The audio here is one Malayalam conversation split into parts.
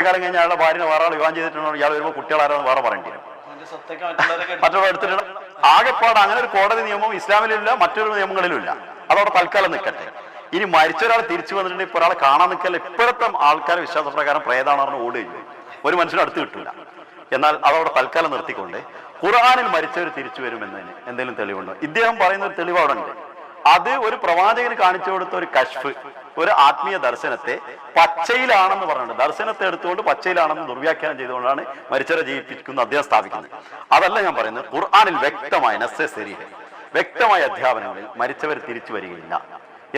കാലം കഴിഞ്ഞാൽ അയാളുടെ ഭാര്യനെ വേറെ ആൾ വിവാഹം ചെയ്തിട്ടുണ്ടോ ഇയാൾ വരുമ്പോൾ കുട്ടികളാരാന്ന് വേറെ പറയേണ്ടി വരും. മറ്റുള്ള എടുത്തിട്ട് ആകെപ്പാട് അങ്ങനെ ഒരു കോടതി നിയമം ഇസ്ലാമിലില്ല മറ്റൊരു നിയമങ്ങളിലും ഇല്ല. അതവിടെ തൽക്കാലം നിൽക്കട്ടെ ഇനി മരിച്ച ഒരാൾ തിരിച്ചു വന്നിട്ടുണ്ടെങ്കിൽ ഇപ്പോൾ ഒരാളെ കാണാൻ നിൽക്കല്ല ഇപ്പോഴത്തെ ആൾക്കാരെ വിശ്വാസപ്രകാരം പ്രേതാണ് പറഞ്ഞ് ഓടുകയും ഒരു മനുഷ്യനും അടുത്ത് കിട്ടില്ല എന്നാൽ അതവിടെ തൽക്കാലം നിർത്തിക്കൊണ്ട് ഖുർആാനിൽ മരിച്ചവർ തിരിച്ചു വരുമെന്നതിന് എന്തെങ്കിലും തെളിവുണ്ടോ? ഇദ്ദേഹം പറയുന്ന ഒരു തെളിവ് അവിടെ ഉണ്ട്. അത് ഒരു പ്രവാചകന് കാണിച്ചു കൊടുത്ത ഒരു കശ്ഫ് ഒരു ആത്മീയ ദർശനത്തെ പച്ചയിലാണെന്ന് പറഞ്ഞിട്ടുണ്ട്. ദർശനത്തെ എടുത്തുകൊണ്ട് പച്ചയിലാണെന്ന് ദുർവ്യാഖ്യാനം ചെയ്തുകൊണ്ടാണ് മരിച്ചവരെ ജീവിപ്പിക്കുന്ന അദ്ദേഹം സ്ഥാപിക്കുന്നത്. അതല്ല ഞാൻ പറയുന്നത് ഖുർആാനിൽ വ്യക്തമായ നെസസരി വ്യക്തമായ അധ്യാപനങ്ങളിൽ മരിച്ചവർ തിരിച്ചു വരികയില്ല.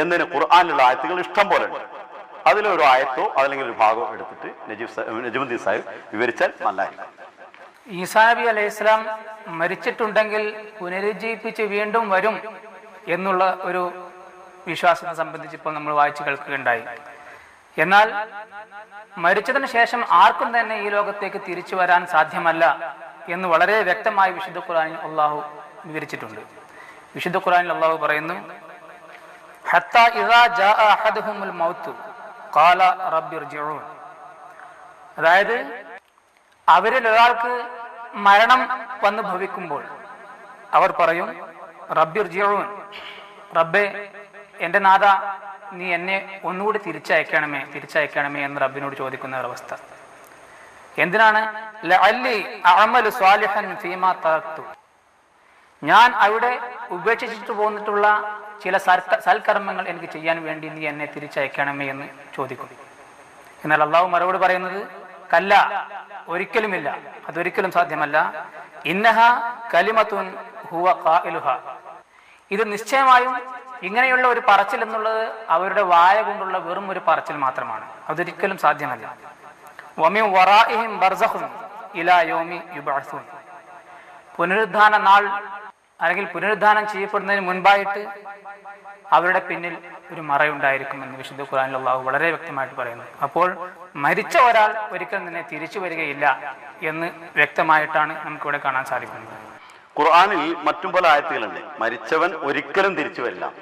എന്നതിന് ഖുർആാനിലുള്ള ആയത്തുകൾ ഇഷ്ടം പോലെ ഉണ്ട് അതിലൊരു ആയത്തോ അതല്ലെങ്കിൽ ഒരു ഭാഗമോ എടുത്തിട്ട് നജീബ് നജീബുദ്ദീൻ സാഹിബ് വിവരിച്ചാൽ നല്ലതായിരിക്കും. ഈസാബി അലൈഹി ഇസ്ലാം മരിച്ചിട്ടുണ്ടെങ്കിൽ പുനരുജ്ജീവിപ്പിച്ച് വീണ്ടും വരും എന്നുള്ള ഒരു വിശ്വാസത്തെ സംബന്ധിച്ച് ഇപ്പോൾ നമ്മൾ വായിച്ചു കേൾക്കുകയുണ്ടായി. എന്നാൽ മരിച്ചതിന് ശേഷം ആർക്കും തന്നെ ഈ ലോകത്തേക്ക് തിരിച്ചു വരാൻ സാധ്യമല്ല എന്ന് വളരെ വ്യക്തമായി വിശുദ്ധ ഖുറാനിൽ അള്ളാഹു വിവരിച്ചിട്ടുണ്ട്. വിശുദ്ധ ഖുറാനിൽ അള്ളാഹു പറയുന്നു അതായത് അവരിൽ ഒരാൾക്ക് മരണം വന്ന് ഭവിക്കുമ്പോൾ അവർ പറയും റബ്ബിർ ജിയോൺ റബ്ബെ എന്റെ നാഥ നീ എന്നെ ഒന്നുകൂടി തിരിച്ചയക്കണമേ തിരിച്ചയക്കണമേ എന്ന് റബ്ബിനോട് ചോദിക്കുന്ന ഒരവസ്ഥ എന്തിനാണ്? ഞാൻ അവിടെ ഉപേക്ഷിച്ചിട്ട് പോന്നിട്ടുള്ള ചില സൽക്ക- സൽക്കർമ്മങ്ങൾ എനിക്ക് ചെയ്യാൻ വേണ്ടി നീ എന്നെ തിരിച്ചയക്കണമേ എന്ന് ചോദിക്കും. എന്നാൽ അള്ളാഹു മറുപടി പറയുന്നത് കല്ല ഒരിക്കലുമില്ല. അതൊരിക്കലും സാധ്യമല്ല. ഇന്നഹ കലിമത്തുൻ ഹുവ ഇത് നിശ്ചയമായും ഇങ്ങനെയുള്ള ഒരു പറച്ചിൽ എന്നുള്ളത് അവരുടെ വായ കൊണ്ടുള്ള വെറും ഒരു പറച്ചിൽ മാത്രമാണ്. അതൊരിക്കലും സാധ്യമല്ല. പുനരുദ്ധാന നാൾ അല്ലെങ്കിൽ പുനരുദ്ധാനം ചെയ്യപ്പെടുന്നതിന് മുൻപായിട്ട് അവരുടെ പിന്നിൽ ഒരു മറയുണ്ടായിരിക്കും എന്ന് വിശുദ്ധ ഖുറാനിൽ അള്ളാഹു വളരെ വ്യക്തമായിട്ട് പറയുന്നു. അപ്പോൾ മരിച്ച ഒരാൾ ഒരിക്കലും തന്നെ തിരിച്ചു വരികയില്ല എന്ന് വ്യക്തമായിട്ടാണ് നമുക്കിവിടെ കാണാൻ സാധിക്കുന്നത്. ഖുർആാനിൽ മറ്റും പല ആയത്തുകളുണ്ട്. മരിച്ചവൻ ഒരിക്കലും തിരിച്ചു വരില്ല.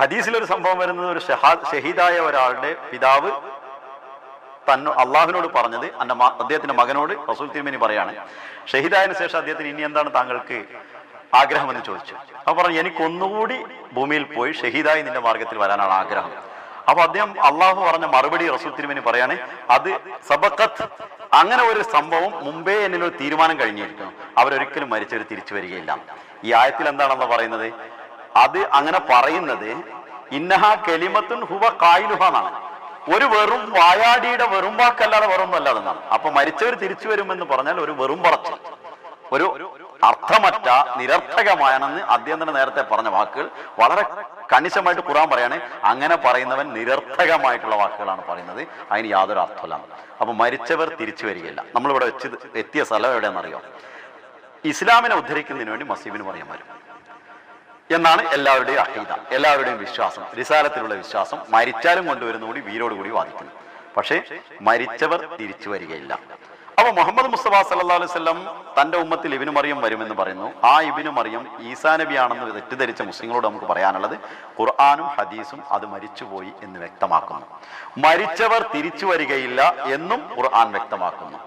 ഹദീസിൽ ഒരു സംഭവം വരുന്നത് ഒരു ഷഹീദായ ഒരാളുടെ പിതാവ് തന്നു അള്ളാഹുവിനോട് പറഞ്ഞത് എന്റെ അദ്ദേഹത്തിന്റെ മകനോട് റസൂൽ തിരുമേനി പറയാണ് ഷഹീദായതിനു ശേഷം അദ്ദേഹത്തിന് ഇനി എന്താണ് താങ്കൾക്ക് ആഗ്രഹമെന്ന് ചോദിച്ചു. അപ്പൊ പറഞ്ഞു എനിക്കൊന്നുകൂടി ഭൂമിയിൽ പോയി ഷഹീദായി നിന്റെ മാർഗത്തിൽ വരാനാണ് ആഗ്രഹം. അപ്പൊ അദ്ദേഹം അള്ളാഹു പറഞ്ഞ മറുപടി റസൂൽ തിരുമേനി പറയാണ് അത് സബക്കത്ത് അങ്ങനെ ഒരു സംഭവം മുമ്പേ എന്നൊരു തീരുമാനം കഴിഞ്ഞിരിക്കുന്നു. അവരൊരിക്കലും മരിച്ചവർ തിരിച്ചു വരികയില്ല. ഈ ആയത്തിൽ എന്താണെന്ന് പറയുന്നത്? അത് അങ്ങനെ പറയുന്നത് ഇന്നഹ കെലിമത്തുൻ ഹുവ കായിലുഹ എന്നാണ് ഒരു വെറും വായാടിയുടെ വെറും വാക്കല്ലാതെ വെറും അല്ലാതെന്നാണ് അപ്പൊ മരിച്ചവർ തിരിച്ചു വരുമെന്ന് പറഞ്ഞാൽ ഒരു വെറും പറച്ചിൽ. ഒരു അർത്ഥമറ്റ നിരർത്ഥകമാണെന്ന് അദ്ദേഹം തന്നെ നേരത്തെ പറഞ്ഞ വാക്കുകൾ വളരെ കണിശമായിട്ട് ഖുറാൻ പറയാണ്. അങ്ങനെ പറയുന്നവൻ നിരർത്ഥകമായിട്ടുള്ള വാക്കുകളാണ് പറയുന്നത്. അതിന് യാതൊരു അർത്ഥമില്ല അപ്പൊ മരിച്ചവർ തിരിച്ചു വരികയില്ല. നമ്മളിവിടെ വെച്ച് എത്തിയ സ്ഥലം എവിടെയെന്നറിയോ ഇസ്ലാമിനെ ഉദ്ധരിക്കുന്നതിന് വേണ്ടി മസീബിന് പറയാൻ വരും. എന്നാണ് എല്ലാവരുടെയും അഹീത എല്ലാവരുടെയും വിശ്വാസം റിസാലത്തിലുള്ള വിശ്വാസം മരിച്ചാലും കൊണ്ടുവരുന്ന കൂടി വീരോട് കൂടി വാദിക്കുന്നു. പക്ഷേ മരിച്ചവർ തിരിച്ചു വരികയില്ല. അപ്പൊ മുഹമ്മദ് മുസ്തഫ സല്ലാ അലൈഹി വസല്ലം തന്റെ ഉമ്മത്തിൽ ഇബിനു മറിയം വരുമെന്ന് പറയുന്നു. ആ ഇബിനു മറിയം ഈസാ നബിയാണെന്ന് തെറ്റിദ്ധരിച്ച മുസ്ലിങ്ങളോട് നമുക്ക് പറയാനുള്ളത് ഖുർആാനും ഹദീസും അത് മരിച്ചുപോയി എന്ന് വ്യക്തമാക്കുന്നു. മരിച്ചവർ തിരിച്ചു വരികയില്ല എന്നും ഖുർആൻ വ്യക്തമാക്കുന്നു.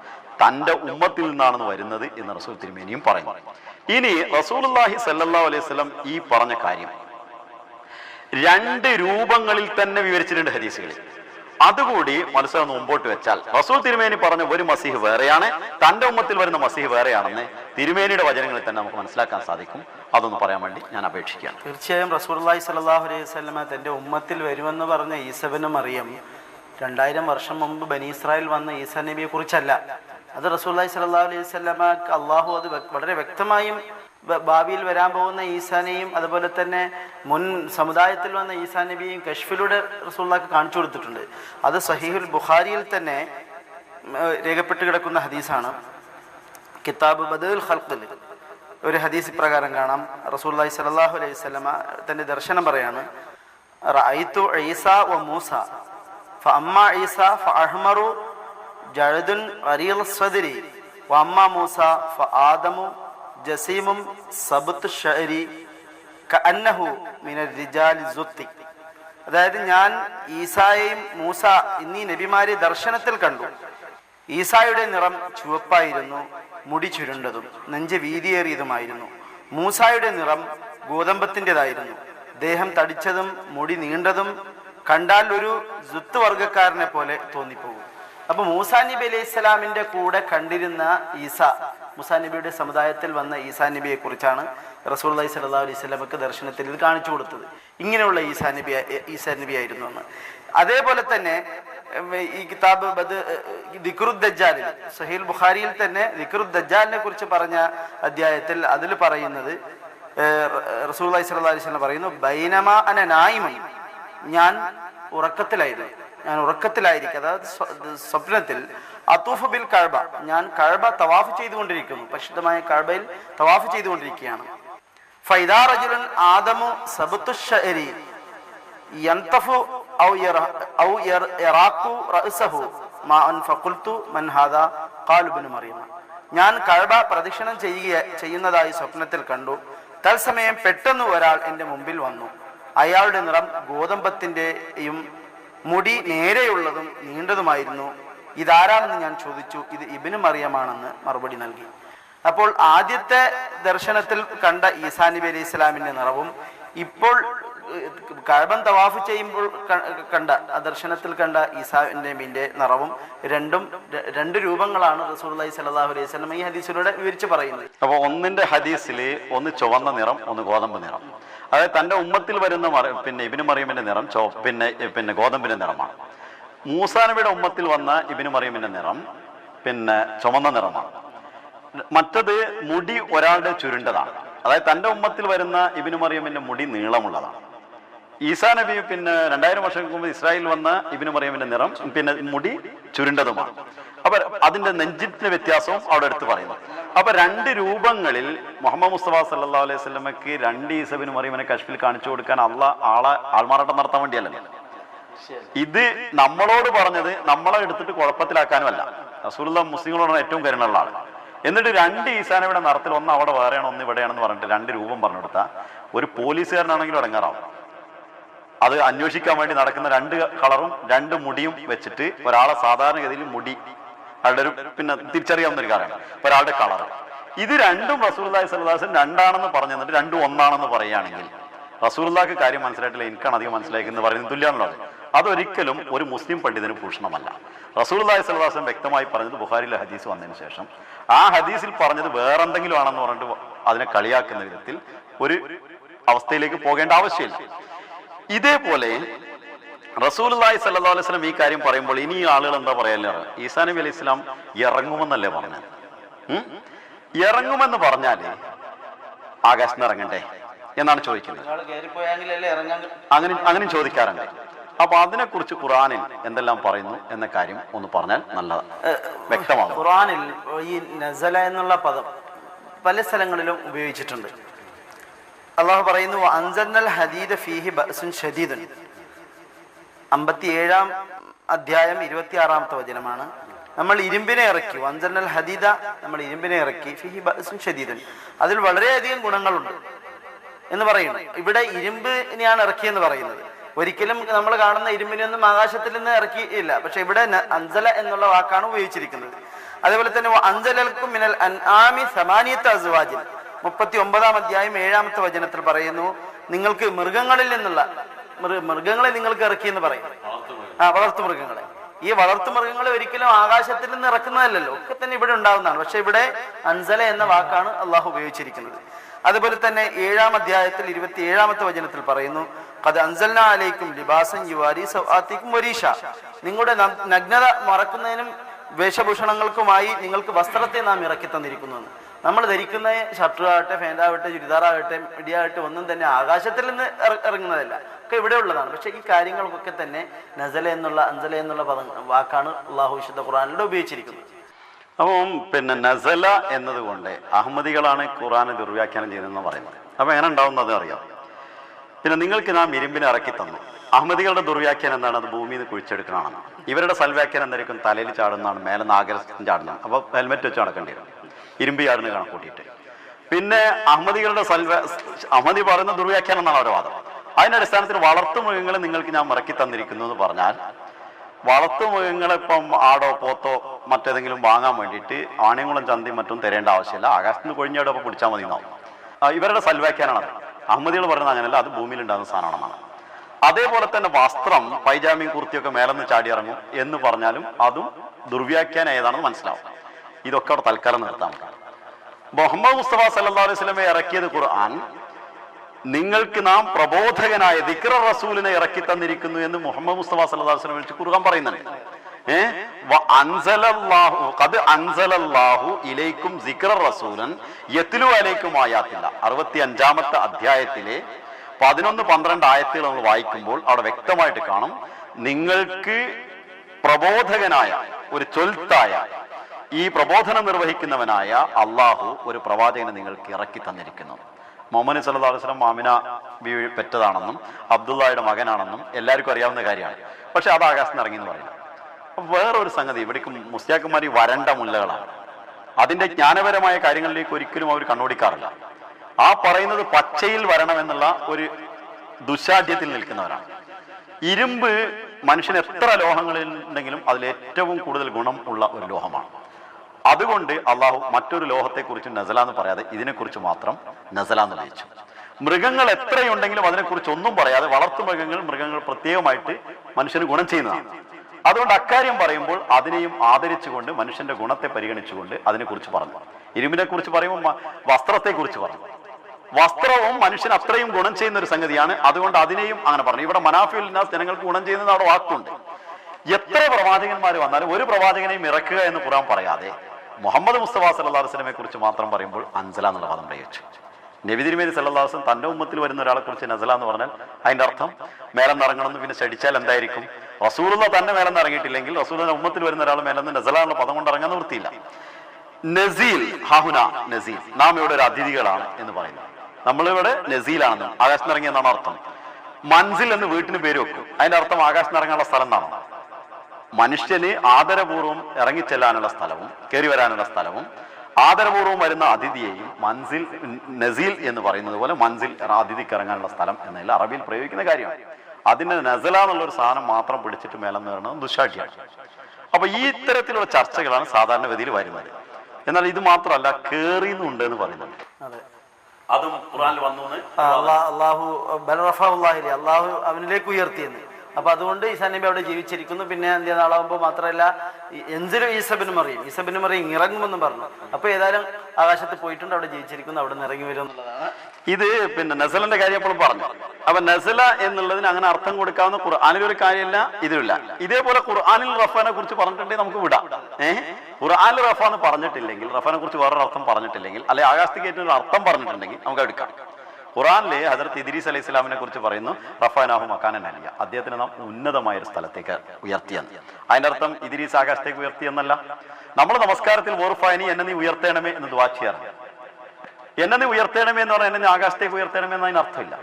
തന്റെ ഉമ്മത്തിൽ നിന്നാണെന്ന് വരുന്നത് എന്ന് റസൂൽ തിരുമേനിയും പറഞ്ഞു ഇനി റസൂലുള്ളാഹി സല്ലല്ലാഹു അലൈഹി വസല്ലം ഈ പറഞ്ഞ കാര്യം. രണ്ട് രൂപങ്ങളിൽ തന്നെ വിവരിച്ചിട്ടുണ്ട് ഹദീസുകളിൽ. അതുകൂടി മനസ്സിലൊന്ന് മുമ്പോട്ട് വെച്ചാൽ റസൂൽ തിരുമേനി പറഞ്ഞ ഒരു മസീഹ് വേറെയാണ് തന്റെ ഉമ്മത്തിൽ വരുന്ന മസീഹ് വേറെയാണെന്ന് തിരുമേനിയുടെ വചനങ്ങളിൽ തന്നെ നമുക്ക് മനസ്സിലാക്കാൻ സാധിക്കും. അതൊന്ന് പറയാൻ വേണ്ടി ഞാൻ അപേക്ഷിക്കുകയാണ്. തീർച്ചയായും റസൂർലായി സലാഹു അലൈഹി വസല്ലമ തന്റെ ഉമ്മത്തിൽ വരുമെന്ന് പറഞ്ഞ ഈസബനും അറിയാം രണ്ടായിരം വർഷം മുമ്പ് ബനി ഇസ്രായേൽ വന്ന ഈസ നബിയെ കുറിച്ചല്ല അത് റസൂല്ലായി സല്ലാ അലൈഹി വസല്ലമ അള്ളാഹു അത് വളരെ വ്യക്തമായും ഭാവിയിൽ വരാൻ പോകുന്ന ഈസാനെയും അതുപോലെ തന്നെ മുൻ സമുദായത്തിൽ വന്ന ഈസാ നബിയും കശ്ഫിലൂടെ റസൂള്ളാക്ക് കാണിച്ചു കൊടുത്തിട്ടുണ്ട്. അത് സഹീഹുൽ ബുഖാരിയിൽ തന്നെ രേഖപ്പെട്ട് കിടക്കുന്ന ഹദീസാണ്. കിതാബ് ബദുൽ ഖൽഖിൽ ഒരു ഹദീസ് പ്രകാരം കാണാം. റസൂലുള്ളാഹി സലാഹു അലൈഹി സ്വലമ തന്റെ ദർശനം പറയാണ് റഅയ്തു ഈസ വ മൂസ അമ്മ ഫ ഫഅഹ്മറു ജഅദുൻ അരീൽ സദരി വമ്മ മൂസ ഫ ആദമു ജസീമും സബത്ത് ഷഹരി കഅന്നഹു മിനർ റിജാലി സുത്തി. അതായത് ഞാൻ ഈസായെയും മൂസ എന്നീ നബിമാരെ ദർശനത്തിൽ കണ്ടു. ഈസായുടെ നിറം ചുവപ്പായിരുന്നു മുടി ചുരുണ്ടതും നെഞ്ച് വീതിയേറിയതുമായിരുന്നു. മൂസായുടെ നിറം ഗോതമ്പത്തിന്റെതായിരുന്നു. ദേഹം തടിച്ചതും മുടി നീണ്ടതും കണ്ടാൽ ഒരു ജുത്ത് വർഗക്കാരനെ പോലെ തോന്നിപ്പോകും. അപ്പൊ മൂസാ നബി അലൈഹി ഇസ്ലാമിന്റെ കൂടെ കണ്ടിരുന്ന ഈസ മൂസാനബിയുടെ സമുദായത്തിൽ വന്ന ഈസാ നബിയെ കുറിച്ചാണ് റസൂൽ അലൈഹി സ്വല്ലാ അലൈഹി സ്വലമക്ക് ദർശനത്തിൽ ഇത് കാണിച്ചു കൊടുത്തത്. ഇങ്ങനെയുള്ള ഈസാ നബി ഈസാ നബി ആയിരുന്നു എന്ന് അതേപോലെ തന്നെ ഈ കിതാബ് ദിക്റുദ്ദജാലിൽ സഹീൽ ബുഖാരിയിൽ തന്നെ ദിക്റുദ്ദജാലിനെ കുറിച്ച് പറഞ്ഞ അധ്യായത്തിൽ അതിൽ പറയുന്നത് റസൂൽ അലൈഹി സ്വല്ലാ അലൈഹി സ്വലം പറയുന്നു ബൈനമ അന നായിമൻ. ഞാൻ ഉറക്കത്തിലായിരുന്നു. ഞാൻ ഉറക്കത്തിലായിരിക്കും. അതായത് സ്വപ്നത്തിൽ. അതൂഫ് ബിൽ കഴബ ഞാൻ കഴബ തവാഫ് ചെയ്തുകൊണ്ടിരിക്കുന്നു. പരിശുദ്ധമായ കഴബയിൽ തവാഫ് ചെയ്തുകൊണ്ടിരിക്കുകയാണ്. ഫൈദാ റജുലൻ ആദമു സബത്തു ഔ ഔ മാ അൻ ഫഖുൽതു മൻ ഹാദാ ഞാൻ കഴബ പ്രദക്ഷിണം ചെയ്യുക ചെയ്യുന്നതായി സ്വപ്നത്തിൽ കണ്ടു. തത്സമയം പെട്ടെന്ന് ഒരാൾ എന്റെ മുമ്പിൽ വന്നു. അയാളുടെ നിറം ഗോതമ്പത്തിന്റെയും മുടി നേരെയുള്ളതും നീണ്ടതുമായിരുന്നു. ഇതാരാണെന്ന് ഞാൻ ചോദിച്ചു. ഇത് ഇബിന് മറിയമാണെന്ന് മറുപടി നൽകി. അപ്പോൾ ആദ്യത്തെ ദർശനത്തിൽ കണ്ട ഈസാ നബി ഇസ്ലാമിന്റെ നിറവും ഇപ്പോൾ കഴബൻ തവാഫ് ചെയ്യുമ്പോൾ കണ്ട ആ ദർശനത്തിൽ കണ്ട ഈസാ നബിന്റെ നിറവും രണ്ടും രണ്ട് രൂപങ്ങളാണ് റസൂലുള്ളാഹി സ്വല്ലല്ലാഹു അലൈഹി സ്വലം ഈ ഹദീസിലൂടെ വിവരിച്ച് പറയുന്നത്. അപ്പോൾ ഒന്നിന്റെ ഹദീസിൽ ഒന്ന് ചുവന്ന നിറം ഒന്ന് ഗോതമ്പ് നിറം. അതായത് തന്റെ ഉമ്മത്തിൽ വരുന്ന പിന്നെ ഇബിനു മറിയമിന്റെ നിറം ചോ പിന്നെ പിന്നെ ഗോതമ്പിന്റെ നിറമാണ്. മൂസാനബിയുടെ ഉമ്മത്തിൽ വന്ന ഇബിനു മറിയമിന്റെ നിറം പിന്നെ ചുമന്ന നിറമാണ്. മറ്റത് മുടി ഒരാളുടെ ചുരുണ്ടതാണ്. അതായത് തന്റെ ഉമ്മത്തിൽ വരുന്ന ഇബിനു മറിയമിന്റെ മുടി നീളമുള്ളതാണ്. ഈസാ നബി പിന്നെ രണ്ടായിരം വർഷങ്ങൾക്ക് മുമ്പ് ഇസ്രായേൽ വന്ന ഇബിനു മറിയമിന്റെ നിറം പിന്നെ മുടി ചുരുണ്ടതുമാണ്. അപ്പൊ അതിന്റെ നെഞ്ചിന്റെ വ്യത്യാസവും അവിടെ എടുത്ത് പറയുന്നു. അപ്പൊ രണ്ട് രൂപങ്ങളിൽ മുഹമ്മദ് മുസ്തഫ സല്ലാ അലൈഹി സ്വലമക്ക് രണ്ട് ഈസബിന് മറിയവനെ കശ്ഫിൽ കാണിച്ചു കൊടുക്കാൻ അള്ള ആളെ ആൾമാറാട്ടം നടത്താൻ വേണ്ടിയല്ലല്ലോ. ഇത് നമ്മളോട് പറഞ്ഞത് നമ്മളെ എടുത്തിട്ട് കുഴപ്പത്തിലാക്കാനുമല്ല. റസൂലുള്ള മുസ്ലിങ്ങളോടാണ് ഏറ്റവും കരുണുള്ള ആൾ എന്നിട്ട് രണ്ട് ഈസാന ഇവിടെ നടത്തിൽ ഒന്ന് അവിടെ വേറെയാണ് ഒന്ന് ഇവിടെയാണെന്ന് പറഞ്ഞിട്ട് രണ്ട് രൂപം പറഞ്ഞു കൊടുത്താൽ ഒരു പോലീസുകാരനാണെങ്കിലും ഇടങ്ങാറാവും. അത് അന്വേഷിക്കാൻ വേണ്ടി നടക്കുന്ന രണ്ട് കളറും രണ്ട് മുടിയും വെച്ചിട്ട് ഒരാളെ സാധാരണഗതിയിൽ മുടി അയാളുടെ ഒരു പിന്നെ തിരിച്ചറിയാവുന്ന ഒരു കാര്യമാണ് ഒരാളുടെ കളർ ഇത് രണ്ടും റസൂർലാഹി സല്ലാസൻ രണ്ടാണെന്ന് പറഞ്ഞു എന്നിട്ട് രണ്ടും ഒന്നാണെന്ന് പറയുകയാണെങ്കിൽ റസൂർലാക്ക് കാര്യം മനസ്സിലായിട്ടില്ല എനിക്കാണ് അധികം മനസ്സിലാക്കുന്നത് പറയുന്നത് തുല്യാണല്ലോ അതൊരിക്കലും ഒരു മുസ്ലിം പണ്ഡിതന് ഭൂഷണമല്ല. റസൂർലാഹി സല്ലാസൻ വ്യക്തമായി പറഞ്ഞത് ബുഹാരിലെ ഹദീസ് വന്നതിന് ശേഷം. ആ ഹദീസിൽ പറഞ്ഞത് വേറെന്തെങ്കിലും ആണെന്ന് പറഞ്ഞിട്ട് അതിനെ കളിയാക്കുന്ന വിധത്തിൽ ഒരു അവസ്ഥയിലേക്ക് പോകേണ്ട ആവശ്യമില്ല. ഇതേപോലെ റസൂലി സല്ലാ അലൈഹി സ്വലം ഈ കാര്യം പറയുമ്പോൾ ഇനി ആളുകൾ എന്താ പറയാല്ലേ ഈസാ നബി അലൈഹി സ്വലാം ഇറങ്ങുമെന്നല്ലേ പറഞ്ഞത്? ഇറങ്ങുമെന്ന് പറഞ്ഞാൽ ആകാശത്ത് ഇറങ്ങണ്ടേ? എന്നാണ് ചോദിക്കുന്നത്. അങ്ങനെ അങ്ങനെ ചോദിക്കാറുണ്ട്. അപ്പൊ അതിനെക്കുറിച്ച് ഖുറാനിൽ എന്തെല്ലാം പറയുന്നു എന്ന കാര്യം ഒന്ന് പറഞ്ഞാൽ നല്ല വ്യക്തമാണ് ഖുറാനിൽ ഈ നസല എന്നുള്ള പദം പല സ്ഥലങ്ങളിലും ഉപയോഗിച്ചിട്ടുണ്ട്. അള്ളാഹു പറയുന്നു അൻസന്നൽ ഹദീദ ഫീഹി ബസുൻ ഷദീദുൻ. അമ്പത്തി ഏഴാം അധ്യായം ഇരുപത്തി ആറാമത്തെ വചനമാണ്. നമ്മൾ ഇരുമ്പിനെ ഇറക്കി. വഞ്ചനൽ ഹദീദ നമ്മൾ ഇരുമ്പിനെ ഇറക്കി. ഷദീദുൻ. അതിൽ വളരെയധികം ഗുണങ്ങളുണ്ട് എന്ന് പറയുന്നു. ഇവിടെ ഇരുമ്പിനെയാണ് ഇറക്കിയെന്ന് പറയുന്നത്. ഒരിക്കലും നമ്മൾ കാണുന്ന ഇരുമ്പിനെയൊന്നും ആകാശത്തിൽ നിന്ന് ഇറക്കിയില്ല. പക്ഷെ ഇവിടെ അഞ്ചല എന്നുള്ള വാക്കാണ് ഉപയോഗിച്ചിരിക്കുന്നത്. അതേപോലെ തന്നെ അഞ്ചലൽക്കും മിനൽ അൻആമി സമാനിയത്ത് അസുവാജിൻ. മുപ്പത്തി ഒമ്പതാം അധ്യായം ഏഴാമത്തെ വചനത്തിൽ പറയുന്നു നിങ്ങൾക്ക് മൃഗങ്ങളിൽ നിന്നുള്ള മൃഗങ്ങളെ നിങ്ങൾക്ക് ഇറക്കി എന്ന് പറയും. ആ വളർത്തു മൃഗങ്ങളെ. ഈ വളർത്തു മൃഗങ്ങളെ ഒരിക്കലും ആകാശത്തിൽ നിന്ന് ഇറക്കുന്നതല്ലല്ലോ. ഒക്കെ തന്നെ ഇവിടെ ഉണ്ടാവുന്നതാണ്. പക്ഷെ ഇവിടെ അൻസല എന്ന വാക്കാണ് അള്ളാഹു ഉപയോഗിച്ചിരിക്കുന്നത്. അതുപോലെ തന്നെ ഏഴാം അധ്യായത്തിൽ ഇരുപത്തി ഏഴാമത്തെ വചനത്തിൽ പറയുന്നു അത് അൻസൽന അലൈക്കും ലിബാസൻ യുവാരി സൗആത്തിക്കും വരീഷ നിങ്ങളുടെ നഗ്നത മറക്കുന്നതിനും വേഷഭൂഷണങ്ങൾക്കുമായി നിങ്ങൾക്ക് വസ്ത്രത്തെ നാം ഇറക്കി തന്നിരിക്കുന്നു. നമ്മൾ ധരിക്കുന്ന ഷർട്ട് ആകട്ടെ ഫാന്റാവട്ടെ ചുരിദാറാകട്ടെ മിടിയാകട്ടെ ഒന്നും തന്നെ ആകാശത്തിൽ നിന്ന് ഇറ- ഇറങ്ങുന്നതല്ല. ഒക്കെ ഇവിടെ ഉള്ളതാണ്. പക്ഷേ ഈ കാര്യങ്ങൾക്കൊക്കെ തന്നെ നസല എന്നുള്ള അഞ്ചല എന്നുള്ള പദം വാക്കാണ് അള്ളാഹു വിശുദ്ധ ഖുറാനിലൂടെ ഉപയോഗിച്ചിരിക്കുന്നത്. അപ്പം പിന്നെ നസല എന്നതുകൊണ്ട് അഹമ്മദികളാണ് ഖുറാനെ ദുർവ്യാഖ്യാനം ചെയ്തതെന്ന് പറയുന്നത്. അപ്പം എങ്ങനെ ഉണ്ടാവുന്നത് അറിയാം. പിന്നെ നിങ്ങൾക്ക് നാം ഇരുമ്പിനെ ഇറക്കി തന്നു. അഹമ്മദികളുടെ ദുർവ്യാഖ്യാനം എന്താണ്? അത് ഭൂമിയിൽ നിന്ന് കുഴിച്ചെടുക്കണമെന്ന് ഇവരുടെ സൽവ്യാഖ്യാനം എന്തായിരിക്കും? തലയിൽ ചാടുന്നതാണ് മേലെ നാഗരസ്ഥം ചാടുന്നതാണ്. അപ്പോൾ ഹെൽമെറ്റ് വെച്ച് നടക്കേണ്ടി വരും. ഇരുമ്പ് ചാടുന്ന കണക്കൂട്ടിയിട്ട് പിന്നെ അഹമ്മദികളുടെ സൽവ അഹമ്മദി പറയുന്ന ദുർവ്യാഖ്യാനം എന്നാണ് അവരുടെ വാദം. അതിന്റെ അടിസ്ഥാനത്തിൽ വളർത്തു മൃഗങ്ങളെ നിങ്ങൾക്ക് ഞാൻ മറക്കി തന്നിരിക്കുന്നു എന്ന് പറഞ്ഞാൽ വളർത്തു മൃഗങ്ങളെ ഇപ്പം ആടോ പോത്തോ മറ്റേതെങ്കിലും വാങ്ങാൻ വേണ്ടിയിട്ട് ആണിയങ്ങളും ചന്തയും മറ്റും തരേണ്ട ആവശ്യമില്ല. ആകാശത്ത് നിന്ന് കൊഴിഞ്ഞാടൊപ്പം പിടിച്ചാൽ മതി എന്നാവും. ഇവരുടെ സൽവാക്കാനാണ് അഹമ്മദികൾ പറയുന്നത് അങ്ങനെയല്ല അത് ഭൂമിയിൽ ഉണ്ടാകുന്ന സാധനമാണെന്നാണ്. അതേപോലെ തന്നെ വസ്ത്രം പൈജാമിയും കുർത്തിയൊക്കെ മേലെന്ന് ചാടി ഇറങ്ങും എന്ന് പറഞ്ഞാലും അതും ദുർവ്യാഖ്യാനം ഏതാണെന്ന് മനസ്സിലാവും. ഇതൊക്കെ അവിടെ തൽക്കാലം നിർത്താം. മുഹമ്മദ് മുസ്തഫ സല്ലാ അലൈഹി സ്വലമെ ഇറക്കിയത് ഖുർആൻ നിങ്ങൾക്ക് നാം പ്രബോധകനായ ദിക്ര റസൂലിനെ ഇറക്കി തന്നിരിക്കുന്നു എന്ന് മുഹമ്മദ് മുസ്തഫ വസല്ലം വിളിച്ച് കുറുകാൻ പറയുന്നുണ്ട്. ഇലൈക്കും റസൂലൻ അറുപത്തി അഞ്ചാമത്തെ അധ്യായത്തിലെ പതിനൊന്ന് പന്ത്രണ്ട് ആയത്തുകൾ നമ്മൾ വായിക്കുമ്പോൾ അവിടെ വ്യക്തമായിട്ട് കാണും. നിങ്ങൾക്ക് പ്രബോധകനായ ഒരു ചൊൽത്തായ ഈ പ്രബോധനം നിർവഹിക്കുന്നവനായ അള്ളാഹു ഒരു പ്രവാചകനെ നിങ്ങൾക്ക് ഇറക്കി തന്നിരിക്കുന്നു. മുഹമ്മദ് സല്ലല്ലാഹു അലൈഹി വസല്ലം മാമിന ബീവി പെറ്റതാണെന്നും അബ്ദുള്ളയുടെ മകനാണെന്നും എല്ലാവർക്കും അറിയാവുന്ന കാര്യമാണ്. പക്ഷെ അത് ആകാശത്ത് ഇറങ്ങി എന്ന് പറയുന്നത് അപ്പൊ വേറൊരു സംഗതി ഇവിടേക്ക് മുസ്ലിയാക്കന്മാർ വരണ്ട മുല്ലകളാണ്. അതിന്റെ ജ്ഞാനപരമായ കാര്യങ്ങളിലേക്ക് ഒരിക്കലും അവർ കണ്ണോടിക്കാറില്ല. ആ പറയുന്നത് പച്ചയിൽ വരണമെന്നുള്ള ഒരു ദുശാഠ്യത്തിൽ നിൽക്കുന്നവരാണ്. ഇരുമ്പ് മനുഷ്യന് എത്ര ലോഹങ്ങളിൽ ഉണ്ടെങ്കിലും അതിൽ ഏറ്റവും കൂടുതൽ ഗുണം ഉള്ള ഒരു ലോഹമാണ്. അതുകൊണ്ട് അള്ളാഹു മറ്റൊരു ലോഹത്തെക്കുറിച്ച് നസല എന്ന് പറയാതെ ഇതിനെക്കുറിച്ച് മാത്രം നസല എന്ന് വിളിച്ചു മൃഗങ്ങൾ എത്രയുണ്ടെങ്കിലും അതിനെക്കുറിച്ച് ഒന്നും പറയാതെ വളർത്തു മൃഗങ്ങൾ മൃഗങ്ങൾ പ്രത്യേകമായിട്ട് മനുഷ്യന് ഗുണം ചെയ്യുന്നതാണ്. അതുകൊണ്ട് അക്കാര്യം പറയുമ്പോൾ അതിനെയും ആദരിച്ചുകൊണ്ട് മനുഷ്യന്റെ ഗുണത്തെ പരിഗണിച്ചുകൊണ്ട് അതിനെക്കുറിച്ച് പറഞ്ഞു. ഇരുമ്പിനെ കുറിച്ച് പറയുമ്പോൾ വസ്ത്രത്തെ വസ്ത്രത്തെക്കുറിച്ച് പറഞ്ഞു. വസ്ത്രവും മനുഷ്യൻ അത്രയും ഗുണം ചെയ്യുന്ന ഒരു സംഗതിയാണ്. അതുകൊണ്ട് അതിനെയും അങ്ങനെ പറഞ്ഞു. ഇവിടെ മനാഫിൽ ജനങ്ങൾക്ക് ഗുണം ചെയ്യുന്നത് അവിടെ വാക്കുണ്ട്. എത്ര പ്രവാചകന്മാർ വന്നാലും ഒരു പ്രവാചകനെയും ഇറക്കുക എന്ന് ഖുറാൻ പറയാതെ മുഹമ്മദ് മുസ്തഫ സല്ലാ കുറിച്ച് മാത്രം പറയുമ്പോൾ അൻസല എന്നുള്ള പദം പ്രയോഗിച്ചു. നബി തിരുമേനി തന്റെ ഉമ്മത്തിൽ വരുന്ന ഒരാളെ കുറിച്ച് നസല എന്ന് പറഞ്ഞാൽ അതിന്റെ അർത്ഥം മേലെന്ന് ഇറങ്ങണമെന്ന് പിന്നെ ശടിച്ചാൽ എന്തായിരിക്കും? റസൂലുള്ള തന്നെ മേലം ഇറങ്ങിയിട്ടില്ലെങ്കിൽ റസൂലിന്റെ ഉമ്മത്തിൽ വരുന്ന ഒരാൾ മേലെന്ന് നസല എന്നുള്ള പദം കൊണ്ട് ഇറങ്ങാൻ നിർത്തിയില്ല നസീൽ ഹാഹുന നസീൽ. നാം ഇവിടെ ഒരു അതിഥികളാണ് എന്ന് പറയുന്നു. നമ്മളിവിടെ നസീലാണെന്ന് ആകാശം ഇറങ്ങിയെന്നാണ് അർത്ഥം. മൻസിൽ എന്ന് വീട്ടിന് പേര് വെക്കും. അതിന്റെ അർത്ഥം ആകാശം ഇറങ്ങാനുള്ള സ്ഥലം എന്നാണ്. മനുഷ്യന് ആദരപൂർവം ഇറങ്ങിച്ചെല്ലാനുള്ള സ്ഥലവും കയറി വരാനുള്ള സ്ഥലവും ആദരപൂർവം വരുന്ന അതിഥിയെയും മൻസിൽ നസീൽ എന്ന് പറയുന്നത് പോലെ മൻസിൽ അതിഥിക്ക് ഇറങ്ങാനുള്ള സ്ഥലം എന്നതിൽ അറബിയിൽ പ്രയോഗിക്കുന്ന കാര്യമാണ്. അതിന് നസല എന്നുള്ള ഒരു സാധനം മാത്രം പിടിച്ചിട്ട് മേലെന്ന് പറയുന്നത് ദുശാഠ്യാണ് അപ്പൊ ഈ ഇത്തരത്തിലുള്ള ചർച്ചകളാണ് സാധാരണ സാധാരണഗതിയിൽ വരുന്നത്. എന്നാൽ ഇത് മാത്രമല്ല കേറിന്നുണ്ട് എന്ന് പറയുന്നുണ്ട് അതെ ഖുറാനിൽ വന്നു അള്ളാഹു അള്ളാഹു അവനിലേക്ക് ഉയർത്തിയെന്ന്. അപ്പൊ അതുകൊണ്ട് ഈസാ നബി അവിടെ ജീവിച്ചിരിക്കുന്നു. പിന്നെ എന്ത് നാളാകുമ്പോൾ മാത്രമല്ല ഈ ഈസബിന് അറിയും ഈസബിനും അറിയും ഇറങ്ങുമെന്ന് പറഞ്ഞു. അപ്പൊ ഏതായാലും ആകാശത്ത് പോയിട്ടുണ്ട് അവിടെ ജീവിച്ചിരിക്കുന്നു അവിടെ നിന്ന് ഇറങ്ങി വരും എന്നുള്ളതാണ്. ഇത് പിന്നെ നസലിന്റെ കാര്യം എപ്പോഴും പറഞ്ഞു. അപ്പൊ നസല എന്നുള്ളതിന് അങ്ങനെ അർത്ഥം കൊടുക്കാവുന്ന ഖുർആാനിൽ ഒരു കാര്യമില്ല ഇതിലില്ല. ഇതേപോലെ ഖുർആാനിൽ റഫാനെ കുറിച്ച് പറഞ്ഞിട്ടുണ്ടെങ്കിൽ നമുക്ക് വിടാം. ഏഹ് ഖുർആാനിൽ റഫാന്ന് പറഞ്ഞിട്ടില്ലെങ്കിൽ റഫാനെ കുറിച്ച് വേറൊരു അർത്ഥം പറഞ്ഞിട്ടില്ലെങ്കിൽ അല്ലെ ആകാശത്ത് കയറ്റുന്ന ഒരു അർത്ഥം പറഞ്ഞിട്ടുണ്ടെങ്കിൽ നമുക്ക് എടുക്കാം. ഖുറാനിലെ ഹജറത്ത് ഇദ്രീസ് അലൈഹി ഇസ്ലാമിനെ കുറിച്ച് പറയുന്നു റഫാനാഹു മക്കാനൻ അലിയ. അദ്ദേഹത്തിന് നാം ഉന്നതമായ ഒരു സ്ഥലത്തേക്ക് ഉയർത്തിയെന്ന്. അതിന്റെ അർത്ഥം ഇദ്രീസ് ആകാശത്തേക്ക് ഉയർത്തിയെന്നല്ല. നമ്മൾ നമസ്കാരത്തിൽ വോർഫാനി എന്നെ നീ ഉയർത്തേണമേ എന്ന് ദ്വാ എന്നെ നീ ഉയർത്തണമേ എന്ന് പറഞ്ഞാൽ എന്നെ ആകാശത്തേക്ക് ഉയർത്തണമേ എന്ന് അതിനർത്ഥമില്ല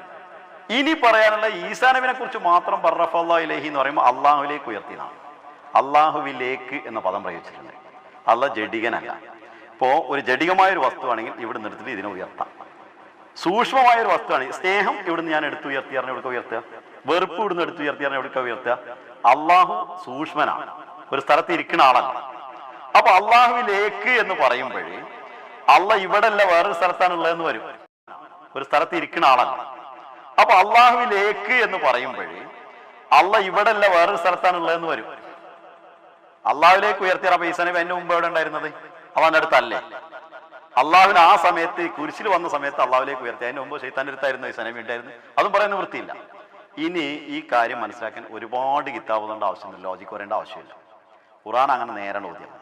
ഇനി പറയാനുള്ള ഈസാനബിനെ കുറിച്ച് മാത്രം ബർറഫല്ലാഹി എന്ന് പറയുമ്പോൾ അള്ളാഹുലേക്ക് ഉയർത്തിയതാണ്. അള്ളാഹുവിലേക്ക് എന്ന പദം പ്രയോഗിച്ചിട്ടുണ്ട്. അള്ളാഹ് ജഡികനല്ല. ഇപ്പോ ഒരു ജഡികമായ ഒരു വസ്തുവാണെങ്കിൽ ഇവിടെ നിർത്തിയിട്ട് ഇതിനെ ഉയർത്താം. സൂക്ഷ്മമായ ഒരു വസ്തുവാണ്. സ്നേഹം ഇവിടുന്ന് ഞാൻ എടുത്തു ഉയർത്തി. പറഞ്ഞ എവിടെ ഉയർത്തുക? വെറുപ്പ് ഇവിടുന്ന് എടുത്തു ഉയർത്തി. പറഞ്ഞ എവിടെ ഉയർത്തുക? അള്ളാഹു സൂക്ഷ്മനാണ്. ഒരു സ്ഥലത്ത് ഇരിക്കുന്ന ആളാണ് അപ്പൊ അള്ളാഹുവിലേക്ക് എന്ന് പറയുമ്പോഴേ അള്ള ഇവിടെ അല്ല വേറൊരു സ്ഥലത്താണ് ഉള്ളതെന്ന് വരും. ഒരു സ്ഥലത്ത് ഇരിക്കുന്ന ആളാണ് അപ്പൊ അള്ളാഹുവിലേക്ക് എന്ന് പറയുമ്പോഴേ അള്ള ഇവിടെ അല്ല വേറൊരു സ്ഥലത്താണ് ഉള്ളതെന്ന് വരും. അള്ളാഹുലേക്ക് ഉയർത്തിയ അപ്പൊ ഈസനബി എന്റെ മുമ്പ് എവിടെ ഉണ്ടായിരുന്നത്? അവന്റെ അടുത്തല്ലേ? അള്ളാഹുവിന് ആ സമയത്ത് കുരിശിൽ വന്ന സമയത്ത് അള്ളാഹുലേക്ക് ഉയർത്തി. അതിന് മുമ്പ് ശൈത്താന്റെ അടുത്തായിരുന്നു ഈസനബി ഉണ്ടായിരുന്നു അതും പറയുന്ന വൃത്തിയില്ല ഇനി ഈ കാര്യം മനസ്സിലാക്കാൻ ഒരുപാട് കിതാബുകളുടെ ആവശ്യമില്ല. ലോജിക്ക് വരേണ്ട ആവശ്യമില്ല. ഖുറാൻ അങ്ങനെ നേരെ ഓദ്യം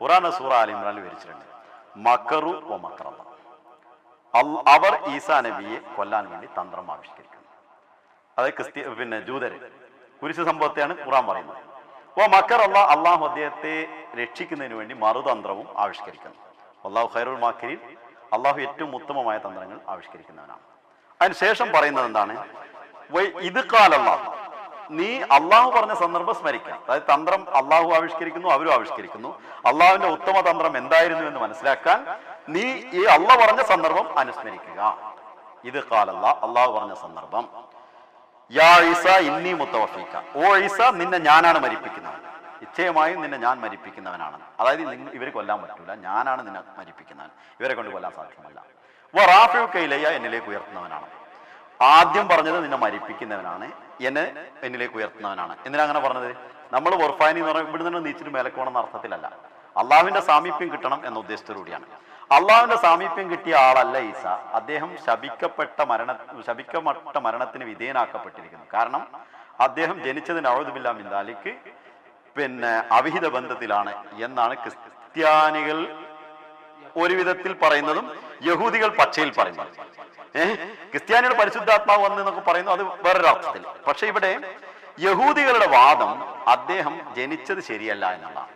ഖുറാൻ സൂറ അലി ഇമ്രാൻ വിവരിച്ചിട്ടുണ്ട്. മക്കറു ഓ മക്കറല്ല അവർ ഈസാ നബിയെ കൊല്ലാൻ വേണ്ടി തന്ത്രം ആവിഷ്കരിക്കുന്നു. അതായത് ക്രിസ്ത്യ പിന്നെ ജൂതര്. കുരിശ് സംഭവത്തെയാണ് ഖുറാൻ പറയുന്നത്. ഓ മക്കർ അല്ല അള്ളാഹു അദ്ദേഹത്തെ രക്ഷിക്കുന്നതിന് വേണ്ടി മറുതന്ത്രവും ആവിഷ്കരിക്കുന്നു. അള്ളാഹു ഖൈറുൽ മാക്കിരിൻ അള്ളാഹു ഏറ്റവും ഉത്തമമായ തന്ത്രങ്ങൾ ആവിഷ്കരിക്കുന്നവനാണ്. അതിനുശേഷം പറയുന്നത് എന്താണ്? ഇത് കാലല്ലാഹു നീ അള്ളാഹു പറഞ്ഞ സന്ദർഭം സ്മരിക്കാം അതായത് തന്ത്രം അള്ളാഹു ആവിഷ്കരിക്കുന്നു അവരും ആവിഷ്കരിക്കുന്നു. അള്ളാഹുവിന്റെ ഉത്തമ തന്ത്രം എന്തായിരുന്നു എന്ന് മനസ്സിലാക്കാൻ നീ ഈ അള്ളാഹ് പറഞ്ഞ സന്ദർഭം അനുസ്മരിക്കുക. ഇത് കാലല്ല അള്ളാഹു പറഞ്ഞ സന്ദർഭം. യാ ഈസ ഇന്നി മുത്തവഫീക്ക. ഓ ഈസ നിന്നെ ഞാനാണ് മരിപ്പിക്കുന്നവൻ നിശ്ചയമായും നിന്നെ ഞാൻ മരിപ്പിക്കുന്നവനാണ്. അതായത് ഇവർ കൊല്ലാൻ പറ്റൂല. ഞാനാണ് നിന്നെ മരിപ്പിക്കുന്നവൻ. ഇവരെ കൊണ്ട് കൊല്ലാൻ സാധ്യമല്ല. കൈലയ്യ എന്നിലേക്ക് ഉയർത്തുന്നവനാണ്. ആദ്യം പറഞ്ഞത് നിന്നെ മരിപ്പിക്കുന്നവനാണ്. എന്നെ എന്നിലേക്ക് ഉയർത്തുന്നവനാണ്. എന്തിനാ അങ്ങനെ പറഞ്ഞത്? നമ്മൾ വർഫാനി എന്ന് പറയുമ്പോൾ ഇവിടെ നിന്ന് നീച്ചിട്ട് മേലക്കോണം എന്ന അർത്ഥത്തിലല്ല. അള്ളാഹുവിന്റെ സാമീപ്യം കിട്ടണം എന്ന ഉദ്ദേശത്തോടുകൂടിയാണ് അള്ളാഹുവിന്റെ സാമീപ്യം കിട്ടിയ ആളല്ല ഈസ. അദ്ദേഹം ശപിക്കപ്പെട്ട മരണ ശപിക്കപ്പെട്ട മരണത്തിന് വിധേയനാക്കപ്പെട്ടിരിക്കുന്നു. കാരണം അദ്ദേഹം ജനിച്ചത് നവതുബില്ല മിന്താലിക്ക് പിന്നെ അവിഹിത ബന്ധത്തിലാണ് എന്നാണ് ക്രിസ്ത്യാനികൾ ഒരു വിധത്തിൽ പറയുന്നതും യഹൂദികൾ പച്ചയിൽ പറയുന്നത്. ഏഹ് ക്രിസ്ത്യാനിയുടെ പരിശുദ്ധാത്മാവ് വന്ന് എന്നൊക്കെ പറയുന്നു അത് വേറൊരർത്ഥത്തിൽ. പക്ഷെ ഇവിടെ യഹൂദികളുടെ വാദം അദ്ദേഹം ജനിച്ചത് ശരിയല്ല എന്നുള്ളതാണ്.